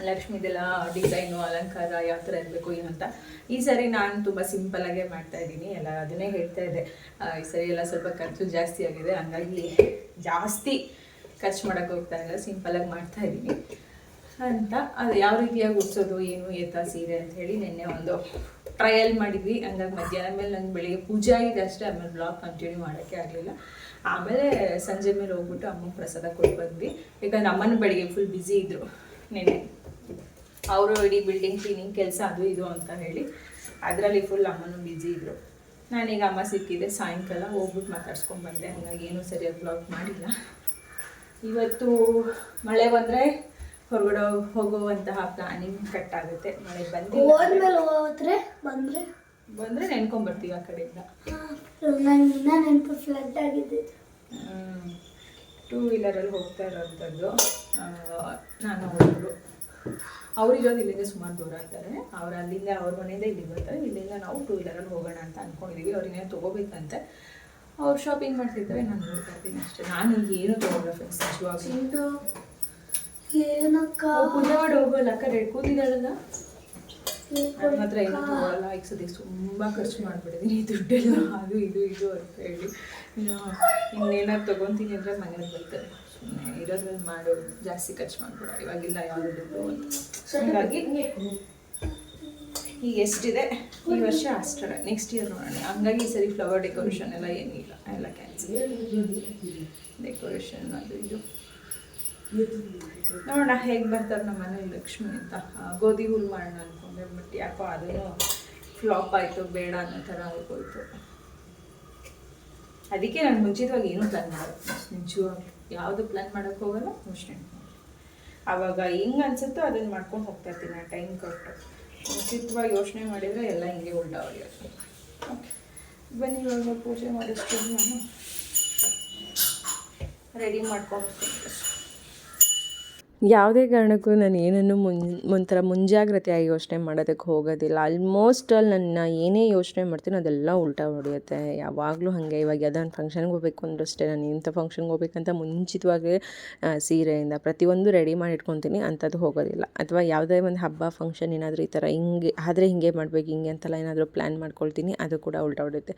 ಲಕ್ಷ್ಮಿದೆಲ್ಲ ಡಿಸೈನು ಅಲಂಕಾರ ಯಾವ ಥರ ಇರಬೇಕು, ಏನು ಅಂತ. ಈ ಸರಿ ನಾನು ತುಂಬ ಸಿಂಪಲಾಗೇ ಮಾಡ್ತಾ ಇದ್ದೀನಿ. ಎಲ್ಲ ಅದನ್ನೇ ಹೇಳ್ತಾ ಇದ್ದೆ. ಈ ಸರಿ ಎಲ್ಲ ಸ್ವಲ್ಪ ಖರ್ಚು ಜಾಸ್ತಿ ಆಗಿದೆ. ಹಂಗಾಗಿ ಜಾಸ್ತಿ ಖರ್ಚು ಮಾಡೋಕ್ಕೆ ಹೋಗ್ತಾ ಇಲ್ಲ ಸಿಂಪಲಾಗಿ ಮಾಡ್ತಾ ಇದ್ದೀನಿ ಅಂತ ಅದು ಯಾವ ರೀತಿಯಾಗಿ ಉಡ್ಸೋದು, ಏನು ಏತ ಸೀರೆ ಅಂತ ಹೇಳಿ ನಿನ್ನೆ ಒಂದು ಟ್ರಯಲ್ ಮಾಡಿದ್ವಿ. ಹಂಗಾಗಿ ಮಧ್ಯಾಹ್ನ ಮೇಲೆ ನಂಗೆ ಬೆಳಿಗ್ಗೆ ಪೂಜೆ ಆಗಿದೆ ಅಷ್ಟೇ, ಆಮೇಲೆ ಬ್ಲಾಗ್ ಕಂಟಿನ್ಯೂ ಮಾಡೋಕ್ಕೆ ಆಗಲಿಲ್ಲ. ಆಮೇಲೆ ಸಂಜೆ ಮೇಲೆ ಹೋಗ್ಬಿಟ್ಟು ಅಮ್ಮನ ಪ್ರಸಾದ ಕೊಟ್ಟು ಬಂದ್ವಿ ಯಾಕಂದ್ರೆ ಅಮ್ಮನ ಬೆಳಿಗ್ಗೆ ಫುಲ್ ಬ್ಯುಸಿ ಇದ್ದರು ನೆನ್ನೆ. ಅವರು ಇಡೀ ಬಿಲ್ಡಿಂಗ್ ಕ್ಲೀನಿಂಗ್ ಕೆಲಸ ಅದು ಇದು ಅಂತ ಹೇಳಿ ಅದರಲ್ಲಿ ಫುಲ್ ಅಮ್ಮನೂ ಬ್ಯುಸಿ ಇದ್ದರು ನಾನೀಗ ಅಮ್ಮ ಸಿಕ್ಕಿದೆ, ಸಾಯಂಕಾಲ ಹೋಗ್ಬಿಟ್ಟು ಮಾತಾಡ್ಸ್ಕೊಂಡು ಬಂದೆ. ಹಂಗಾಗಿ ಏನೂ ಸರಿಯಾಗಿ ಬ್ಲಾಗ್ ಮಾಡಿಲ್ಲ. ಇವತ್ತು ಮಳೆ ಬಂದರೆ ಹೊರಗಡೆ ಹೋಗುವಂತಹ ಪ್ಲಾನಿಂಗ್ ಕಟ್ ಆಗುತ್ತೆ. ಮಳೆ ಬಂದು ಹೋದ್ಮೇಲೆ ಹೋದ್ರೆ ಬಂದ್ರೆ? ಬಂದರೆ ನೆನ್ಕೊಂಬರ್ತೀವಿ ಆ ಕಡೆಯಿಂದ. ನಂಗೆ ಇನ್ನೂ ನೆನಪು ಫ್ಲಡ್ ಆಗಿದೆ. ಟೂ ವೀಲರಲ್ಲಿ ಹೋಗ್ತಾ ಇರೋವಂಥದ್ದು ನಾನು ನಾನು ಅವ್ರು. ಅವರಿರೋದು ಇಲ್ಲಿಂದ ಸುಮಾರು ದೂರ ಇದ್ದಾರೆ. ಅವ್ರು ಅಲ್ಲಿಂದ ಅವ್ರ ಮನೆಯಿಂದ ಇಲ್ಲಿಗೆ ಬರ್ತಾರೆ. ಇಲ್ಲಿಂದ ನಾವು ಟೂ ವೀಲರಲ್ಲಿ ಹೋಗೋಣ ಅಂತ ಅಂದ್ಕೊಂಡಿದ್ದೀವಿ ಅವ್ರಿಗೆ ತೊಗೋಬೇಕಂತೆ. ಅವ್ರು ಶಾಪಿಂಗ್ ಮಾಡ್ತಿದ್ದಾರೆ ನಾನು ನೋಡ್ತಾ ಇದ್ದೀನಿ ಅಷ್ಟೇ. ನಾನು ಏನು ತೊಗೊಳ್ಳ ಫ್ರೆಂಡ್ಸ್ ನಿಜವಾಗ್ಲೂ. ಏನಕ್ಕ? ಮಾಡಿ ಹೋಗೋಲ್ಲ ಅಕ್ಕ ರೆಡ್ ಕೂತಿದ್ದಾಳಲ್ಲ ಮಾತ್ರ ಏನು ತಗೊಳ್ಳಲ್ಲ ಈಗ ಸದ್ಯ ತುಂಬ ಖರ್ಚು ಮಾಡಿಬಿಟ್ಟಿದ್ದೀನಿ ದುಡ್ಡೆಲ್ಲ ಅದು ಇದು ಇದು ಅಂತ ಹೇಳಿ. ಇನ್ನು ಇನ್ನೇನಾದ್ರು ತೊಗೊತೀನಿ ಅಂದರೆ ಮನೇಲಿ ಬರ್ತದೆ ಸುಮ್ಮನೆ ಇರೋದ್ರಲ್ಲಿ ಮಾಡು ಜಾಸ್ತಿ ಖರ್ಚು ಮಾಡ್ಬೇಡ ಇವಾಗಿಲ್ಲ ಯಾವುದು ದುಡ್ಡು ಅಂತ. ಹಾಗಾಗಿ ಈಗ ಎಷ್ಟಿದೆ? ಈ ವರ್ಷ ಅಷ್ಟೇ ನೆಕ್ಸ್ಟ್ ಇಯರ್ ನೋಡೋಣ. ಹಂಗಾಗಿ ಸರಿ ಫ್ಲವರ್ ಡೆಕೋರೇಷನ್ ಎಲ್ಲ ಏನಿಲ್ಲ. ಎಲ್ಲ ಕ್ಯಾನ್ಸಲ್ ಡೆಕೋರೇಷನ್ ಅದು ಇದು. ನೋಡೋಣ ಹೇಗೆ ಬರ್ತಾರೆ ನಮ್ಮ ಮನೇಲಿ ಲಕ್ಷ್ಮಿ ಅಂತ. ಗೋಧಿ ಹುಲ್ ಮಾಡೋಣ ಅಂದ್ಕೊಂಡೆ ಬಟ್ ಯಾಕೋ ಅದನ್ನು ಫ್ಲಾಪ್ ಆಯಿತು, ಬೇಡ ಅನ್ನೋ ಥರ ಆಗೋಯ್ತು. ಅದಕ್ಕೆ ನಾನು ಮುಂಚಿತವಾಗಿ ಏನೂ ಪ್ಲ್ಯಾನ್ ಮಾಡೋದು ನಿಜವಾಗಿ ಯಾವುದು ಪ್ಲ್ಯಾನ್ ಮಾಡೋಕ್ಕೆ ಹೋಗಲ್ಲ ಯೋಚನೆ ಆವಾಗ ಹೆಂಗೆ ಅನ್ಸುತ್ತೋ ಅದನ್ನು ಮಾಡ್ಕೊಂಡು ಹೋಗ್ತಾ ಇರ್ತೀನಿ. ಟೈಮ್ ಕೊಟ್ಟು ಮುಂಚಿತವಾಗಿ ಯೋಚನೆ ಮಾಡಿದರೆ ಎಲ್ಲ ಹಿಂಗೆ ಉಲ್ಟಾ ಓಕೆ ಬನ್ನಿ ಇವಾಗ ಪೂಜೆ ಮಾಡಿಸ್ತೀನಿ ನಾನು. ರೆಡಿ ಮಾಡ್ಕೊಂಡು ಯಾವುದೇ ಕಾರಣಕ್ಕೂ ನಾನು ಏನನ್ನು ಮುನ್, ಒಂಥರ ಮುಂಜಾಗ್ರತೆಯಾಗಿ ಯೋಚನೆ ಮಾಡೋದಕ್ಕೆ ಹೋಗೋದಿಲ್ಲ. ಆಲ್ಮೋಸ್ಟ್ ಅಲ್ಲಿ ನನ್ನ ಏನೇ ಯೋಚನೆ ಮಾಡ್ತೀನಿ ಅದೆಲ್ಲ ಉಲ್ಟಾ ಹೊಡೆಯುತ್ತೆ. ಯಾವಾಗಲೂ ಹಾಗೆ. ಇವಾಗ ಯಾವುದೋ ಒಂದು ಫಂಕ್ಷನ್ಗೆ ಹೋಗಬೇಕು ಅಂದರೂ ಅಷ್ಟೇ ನಾನು ಇಂಥ ಫಂಕ್ಷನ್ಗೆ ಹೋಗ್ಬೇಕಂತ ಮುಂಚಿತವಾಗಿ ಸೀರೆಯಿಂದ ಪ್ರತಿಯೊಂದು ರೆಡಿ ಮಾಡಿ ಇಟ್ಕೊತೀನಿ, ಅಂಥದ್ದು ಹೋಗೋದಿಲ್ಲ. ಅಥವಾ ಯಾವುದೇ ಒಂದು ಹಬ್ಬ ಫಂಕ್ಷನ್ ಏನಾದರೂ ಈ ಥರ ಹಿಂಗೆ, ಆದರೆ ಹಿಂಗೆ ಮಾಡಬೇಕು, ಹಿಂಗೆ ಅಂತೆಲ್ಲ ಏನಾದರೂ ಪ್ಲ್ಯಾನ್ ಮಾಡ್ಕೊಳ್ತೀನಿ, ಅದು ಕೂಡ ಉಲ್ಟಾ ಹೊಡೆಯುತ್ತೆ.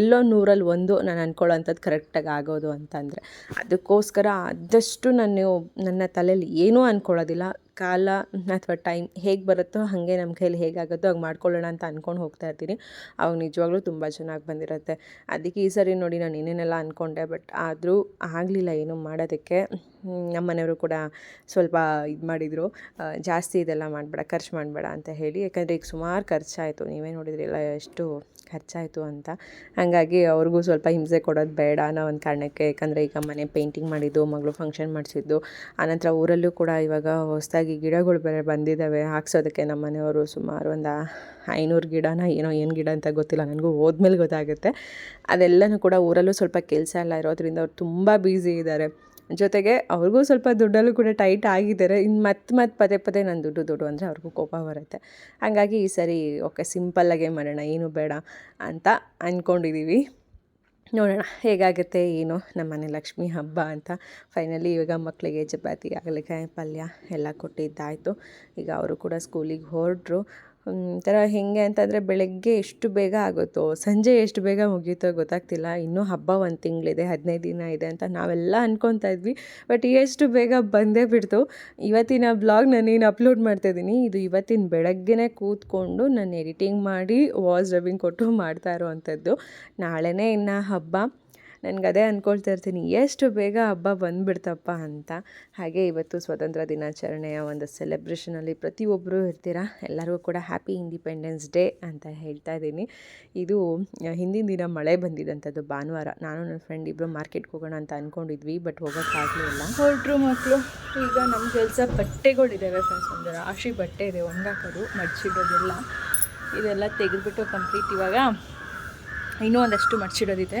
ಎಲ್ಲೋ ನೂರಲ್ಲಿ ಒಂದು ನಾನು ಅಂದ್ಕೊಳ್ಳೋ ಅಂಥದ್ದು ಕರೆಕ್ಟಾಗಿ ಆಗೋದು ಅಂತಂದರೆ, ಅದಕ್ಕೋಸ್ಕರ ಆದಷ್ಟು ನಾನು ನನ್ನ ತಲೆಯಲ್ಲಿ ಏನೂ ಅಂದ್ಕೊಳ್ಳೋದಿಲ್ಲ ಕಾಲ ಅಥವಾ ಟೈಮ್ ಹೇಗೆ ಬರುತ್ತೋ ಹಾಗೆ ನಮ್ಮ ಕೈಯಲ್ಲಿ ಹೇಗಾಗುತ್ತೋ ಹಾಗೆ ಮಾಡ್ಕೊಳ್ಳೋಣ ಅಂತ ಅಂದ್ಕೊಂಡು ಹೋಗ್ತಾ ಇರ್ತೀನಿ. ಅವಾಗ ನಿಜವಾಗ್ಲೂ ತುಂಬ ಚೆನ್ನಾಗಿ ಬಂದಿರುತ್ತೆ. ಅದಕ್ಕೆ ಈ ಸರಿ ನೋಡಿ ನಾನು ಏನೇನೆಲ್ಲ ಅಂದ್ಕೊಂಡೆ ಬಟ್ ಆದರೂ ಆಗಲಿಲ್ಲ ಏನು ಮಾಡೋದಕ್ಕೆ. ನಮ್ಮ ಮನೆಯವರು ಕೂಡ ಸ್ವಲ್ಪ ಇದು ಮಾಡಿದರು. ಜಾಸ್ತಿ ಇದೆಲ್ಲ ಮಾಡಬೇಡ, ಖರ್ಚು ಮಾಡಬೇಡ ಅಂತ ಹೇಳಿ. ಯಾಕಂದರೆ ಈಗ ಸುಮಾರು ಖರ್ಚಾಯಿತು. ನೀವೇ ನೋಡಿದ್ರಿಲ್ಲ ಎಷ್ಟು ಖರ್ಚಾಯಿತು ಅಂತ. ಹಾಗಾಗಿ ಅವ್ರಿಗೂ ಸ್ವಲ್ಪ ಹಿಂಸೆ ಕೊಡೋದು ಬೇಡ ಅನ್ನೋ ಒಂದು ಕಾರಣಕ್ಕೆ. ಯಾಕಂದರೆ ಈಗ ಮನೆ ಪೇಂಟಿಂಗ್ ಮಾಡಿದ್ದು, ಮಗಳು ಫಂಕ್ಷನ್ ಮಾಡಿಸಿದ್ದು, ಆನಂತರ ಊರಲ್ಲೂ ಕೂಡ ಇವಾಗ ಹೊಸದಾಗಿ ಗಿಡಗಳು ಬೇರೆ ಬಂದಿದ್ದಾವೆ, ಹಾಕ್ಸೋದಕ್ಕೆ ನಮ್ಮ ಮನೆಯವರು ಸುಮಾರು ಒಂದು ಐನೂರು ಗಿಡನ, ಏನೋ ಏನು ಗಿಡ ಅಂತ ಗೊತ್ತಿಲ್ಲ, ನನಗೂ ಹೋದ್ಮೇಲೆ ಗೊತ್ತಾಗುತ್ತೆ. ಅದೆಲ್ಲನೂ ಕೂಡ ಊರಲ್ಲೂ ಸ್ವಲ್ಪ ಕೆಲಸ ಎಲ್ಲ ಇರೋದ್ರಿಂದ ಅವ್ರು ತುಂಬ ಬ್ಯುಸಿ ಇದ್ದಾರೆ. ಜೊತೆಗೆ ಅವ್ರಿಗೂ ಸ್ವಲ್ಪ ದುಡ್ಡಲ್ಲೂ ಕೂಡ ಟೈಟ್ ಆಗಿದ್ದಾರೆ. ಇನ್ನು ಮತ್ತೆ ಮತ್ತೆ ಪದೇ ಪದೇ ನನ್ನ ದುಡ್ಡು ದುಡ್ಡು ಅಂದರೆ ಅವ್ರಿಗೂ ಕೋಪ ಬರುತ್ತೆ. ಹಾಗಾಗಿ ಈ ಸರಿ, ಓಕೆ ಸಿಂಪಲ್ಲಾಗೇ ಮಾಡೋಣ, ಏನು ಬೇಡ ಅಂತ ಅಂದ್ಕೊಂಡಿದ್ದೀವಿ ನೋಡೋಣ, ಹೇಗಾಗುತ್ತೆ ಏನು ನಮ್ಮ ಮನೆ ಲಕ್ಷ್ಮಿ ಹಬ್ಬ ಅಂತ. ಫೈನಲಿ ಇವಾಗ ಮಕ್ಕಳಿಗೆ ಚಪಾತಿ, ಹಾಗಲಕಾಯಿ, ಪಲ್ಯ ಎಲ್ಲ ಕೊಟ್ಟಿದ್ದಾಯಿತು. ಈಗ ಅವರು ಕೂಡ ಸ್ಕೂಲಿಗೆ ಹೊರಟ್ರು. ಒಂಥರ ಹೇಗೆ ಅಂತಂದರೆ ಬೆಳಗ್ಗೆ ಎಷ್ಟು ಬೇಗ ಆಗುತ್ತೋ, ಸಂಜೆ ಎಷ್ಟು ಬೇಗ ಮುಗಿಯುತ್ತೋ ಗೊತ್ತಾಗ್ತಿಲ್ಲ. ಇನ್ನೂ ಹಬ್ಬ ಒಂದು ತಿಂಗಳಿದೆ, ಹದಿನೈದು ದಿನ ಇದೆ ಅಂತ ನಾವೆಲ್ಲ ಅಂದ್ಕೊತಾ ಇದ್ವಿ. ಬಟ್ ಎಷ್ಟು ಬೇಗ ಬಂದೇ ಬಿಡ್ತು. ಇವತ್ತಿನ ಬ್ಲಾಗ್ ನಾನೇನು ಅಪ್ಲೋಡ್ ಮಾಡ್ತಾಯಿದ್ದೀನಿ ಇದು ಇವತ್ತಿನ ಬೆಳಗ್ಗೆನೇ ಕೂತ್ಕೊಂಡು ನಾನು ಎಡಿಟಿಂಗ್ ಮಾಡಿ ವಾಯ್ಸ್ ಡಬ್ಬಿಂಗ್ ಕೊಟ್ಟು ಮಾಡ್ತಾ ಇರೋವಂಥದ್ದು. ನಾಳೆನೇ ಇನ್ನು ಹಬ್ಬ. ನನಗೆ ಅದೇ ಅಂದ್ಕೊಳ್ತಾ ಇರ್ತೀನಿ, ಎಷ್ಟು ಬೇಗ ಹಬ್ಬ ಬಂದುಬಿಡ್ತಪ್ಪ ಅಂತ. ಹಾಗೆ ಇವತ್ತು ಸ್ವತಂತ್ರ ದಿನಾಚರಣೆಯ ಒಂದು ಸೆಲೆಬ್ರೇಷನಲ್ಲಿ ಪ್ರತಿಯೊಬ್ಬರೂ ಇರ್ತೀರ? ಎಲ್ಲರಿಗೂ ಕೂಡ ಹ್ಯಾಪಿ ಇಂಡಿಪೆಂಡೆನ್ಸ್ ಡೇ ಅಂತ ಹೇಳ್ತಾ ಇದ್ದೀನಿ. ಇದು ಹಿಂದಿನ ದಿನ ಮಳೆ ಬಂದಿದ್ದಂಥದ್ದು ಭಾನುವಾರ. ನಾನು ನನ್ನ ಫ್ರೆಂಡ್ ಇಬ್ಬರು ಮಾರ್ಕೆಟ್ಗೆ ಹೋಗೋಣ ಅಂತ ಅಂದ್ಕೊಂಡಿದ್ವಿ ಬಟ್ ಹೋಗೋಕ್ಕಾಗಲಿಲ್ಲ ಹೊರಟ್ರು ಮಕ್ಕಳು ಈಗ ನಮ್ಮ ಕೆಲಸ ಬಟ್ಟೆಗಳಿದ್ದಾವೆ ಫ್ರೆಂಡ್ಸ್ ರಾಶಿ ಬಟ್ಟೆ ಇದೆ, ಒಣಗಾಕೋದು, ಮಡ್ಚಿಡೋದೆಲ್ಲ. ಇದೆಲ್ಲ ತೆಗೆದುಬಿಟ್ಟು ಕಂಪ್ಲೀಟ್ ಇವಾಗ ಇನ್ನೂ ಒಂದಷ್ಟು ಮಡ್ಚಿಡೋದಿದೆ.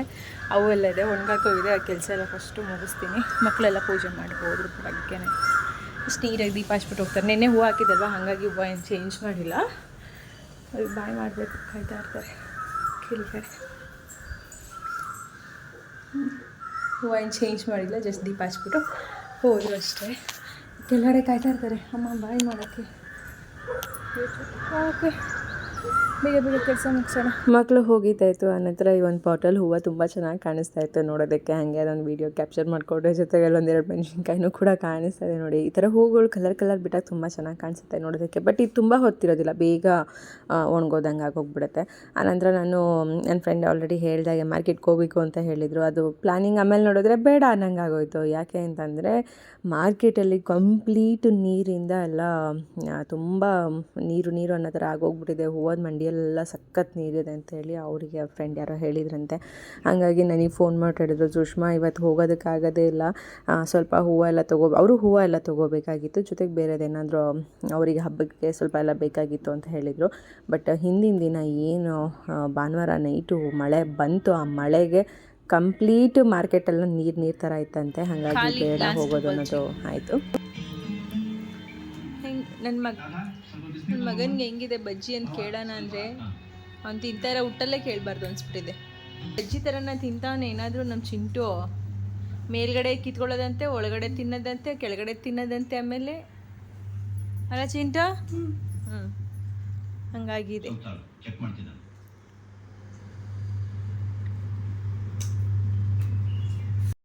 ಅವು ಎಲ್ಲ ಇದೆ. ಒಣಗಾಕೋವಿದೆ ಆ ಕೆಲಸ ಎಲ್ಲ ಫಸ್ಟು ಮುಗಿಸ್ತೀನಿ. ಮಕ್ಕಳೆಲ್ಲ ಪೂಜೆ ಮಾಡಿ ಹೋದ್ರು ಬೆಳಗ್ಗೆನೆ ಇಷ್ಟು ನೀರಾಗಿ ದೀಪ ಹಚ್ಬಿಟ್ಟು ಹೋಗ್ತಾರೆ. ನೆನ್ನೆ ಹೂವು ಹಾಕಿದ್ದಲ್ವ? ಹಾಗಾಗಿ ಹೂವು ಏನು ಚೇಂಜ್ ಮಾಡಿಲ್ಲ. ಅವ್ರಿಗೆ ಬಾಯ್ ಮಾಡಬೇಕು. ಕಾಯ್ತಾ ಇರ್ತಾರೆ. ಕಿಲ್ಗೆ ಹೂವು ಏನು ಚೇಂಜ್ ಮಾಡಿಲ್ಲ. ಜಸ್ಟ್ ದೀಪ ಹಚ್ಬಿಟ್ಟು ಹೋದ್ರು ಅಷ್ಟೇ. ಕೆಳಗಡೆ ಕಾಯ್ತಾ ಇರ್ತಾರೆ. ಅಮ್ಮ ಬಾಯ್ ಮಾಡೋಕ್ಕೆ. ಓಕೆ ಬೇಗ ಬೇಗ ಕೆಲಸ ಮುಗಿಸೋಣ. ಮಕ್ಕಳು ಹೋಗಿದ್ದಾಯಿತು ಆನಂತರ ಈ ಒಂದು ಪಾಟಲ್ ಹೂವು ತುಂಬ ಚೆನ್ನಾಗಿ ಕಾಣಿಸ್ತಾ ಇತ್ತು ನೋಡೋದಕ್ಕೆ. ಹಾಗೆ ಅದೊಂದು ವೀಡಿಯೋ ಕ್ಯಾಪ್ಚರ್ ಮಾಡಿಕೊಂಡ್ರೆ ಜೊತೆಗೆ ಅಲ್ಲೊಂದೆರಡು ಮೆಣಸಿನ್ಕಾಯಿನೂ ಕೂಡ ಕಾಣಿಸ್ತಾ ಇದೆ ನೋಡಿ. ಈ ಥರ ಹೂಗಳು ಕಲರ್ ಕಲರ್ ಬಿಟ್ಟಾಗ ತುಂಬ ಚೆನ್ನಾಗಿ ಕಾಣಿಸುತ್ತೆ ನೋಡೋದಕ್ಕೆ. ಬಟ್ ಇದು ತುಂಬ ಹೊತ್ತಿರೋದಿಲ್ಲ, ಬೇಗ ಒಣಗೋದಂಗೆ ಆಗೋಗ್ಬಿಡುತ್ತೆ. ಆನಂತರ ನಾನು, ನನ್ನ ಫ್ರೆಂಡ್ ಆಲ್ರೆಡಿ ಹೇಳಿದಾಗೆ ಮಾರ್ಕೆಟ್ಗೆ ಹೋಗಬೇಕು ಅಂತ ಹೇಳಿದರು. ಅದು ಪ್ಲಾನಿಂಗ್ ಆಮೇಲೆ ನೋಡಿದ್ರೆ ಬೇಡ ಅನ್ನಂಗೆ ಆಗೋಯ್ತು. ಯಾಕೆ ಅಂತಂದರೆ ಮಾರ್ಕೆಟಲ್ಲಿ ಕಂಪ್ಲೀಟ್ ನೀರಿಂದ ಎಲ್ಲ ತುಂಬ ನೀರು ನೀರು ಅನ್ನೋ ಥರ ಆಗೋಗ್ಬಿಟ್ಟಿದೆ. ಹೂವದ ಮಂಡಿಯಲ್ಲೆಲ್ಲ ಸಖತ್ ನೀರಿದೆ ಅಂತ ಹೇಳಿ ಅವರಿಗೆ ಫ್ರೆಂಡ್ ಯಾರೋ ಹೇಳಿದ್ರಂತೆ. ಹಾಗಾಗಿ ನನಗೆ ಫೋನ್ ಮಾಡಿ ಹೇಳಿದ್ರು ಸುಷ್ಮಾ ಇವತ್ತು ಹೋಗೋದಕ್ಕಾಗೋದೇ ಇಲ್ಲ. ಸ್ವಲ್ಪ ಹೂವು ಎಲ್ಲ ತೊಗೋ ಅವರು ಹೂವು ಎಲ್ಲ ತೊಗೋಬೇಕಾಗಿತ್ತು. ಜೊತೆಗೆ ಬೇರೆದೇನಾದರೂ ಅವರಿಗೆ ಹಬ್ಬಕ್ಕೆ ಸ್ವಲ್ಪ ಎಲ್ಲ ಬೇಕಾಗಿತ್ತು ಅಂತ ಹೇಳಿದರು. ಬಟ್ ಹಿಂದಿನ ದಿನ ಏನು ಭಾನುವಾರ ನೈಟು ಮಳೆ ಬಂತು. ಆ ಮಳೆಗೆ ಕಂಪ್ಲೀಟ್ ಮಾರ್ಕೆಟೆಲ್ಲ ನೀರು ನೀರು ಥರ ಇತ್ತಂತೆ. ಹಾಗಾಗಿ ಬೇಡ ಹೋಗೋದು ಅನ್ನೋದು ಆಯಿತು. ನನ್ನ ಮಗ ನನ್ನ ಮಗನಿಗೆ ಹೆಂಗಿದೆ ಬಜ್ಜಿ ಅಂತ ಕೇಳೋಣ ಅಂದರೆ ಅವ್ನು ತಿಂತಾರ ಹುಟ್ಟಲ್ಲೇ ಕೇಳಬಾರ್ದು ಅನ್ಸ್ಬಿಟ್ಟಿದೆ. ಬಜ್ಜಿ ಥರನ ತಿಂತಾವನ್ನ ಏನಾದರೂ ನಮ್ಮ ಚಿಂಟು. ಮೇಲ್ಗಡೆ ಕಿತ್ಕೊಳ್ಳೋದಂತೆ ಒಳಗಡೆ ತಿನ್ನೋದಂತೆ ಕೆಳಗಡೆ ತಿನ್ನೋದಂತೆ ಆಮೇಲೆ ಅಲ್ಲ ಚಿಂಟು? ಹ್ಞೂ ಹಂಗಾಗಿದೆ.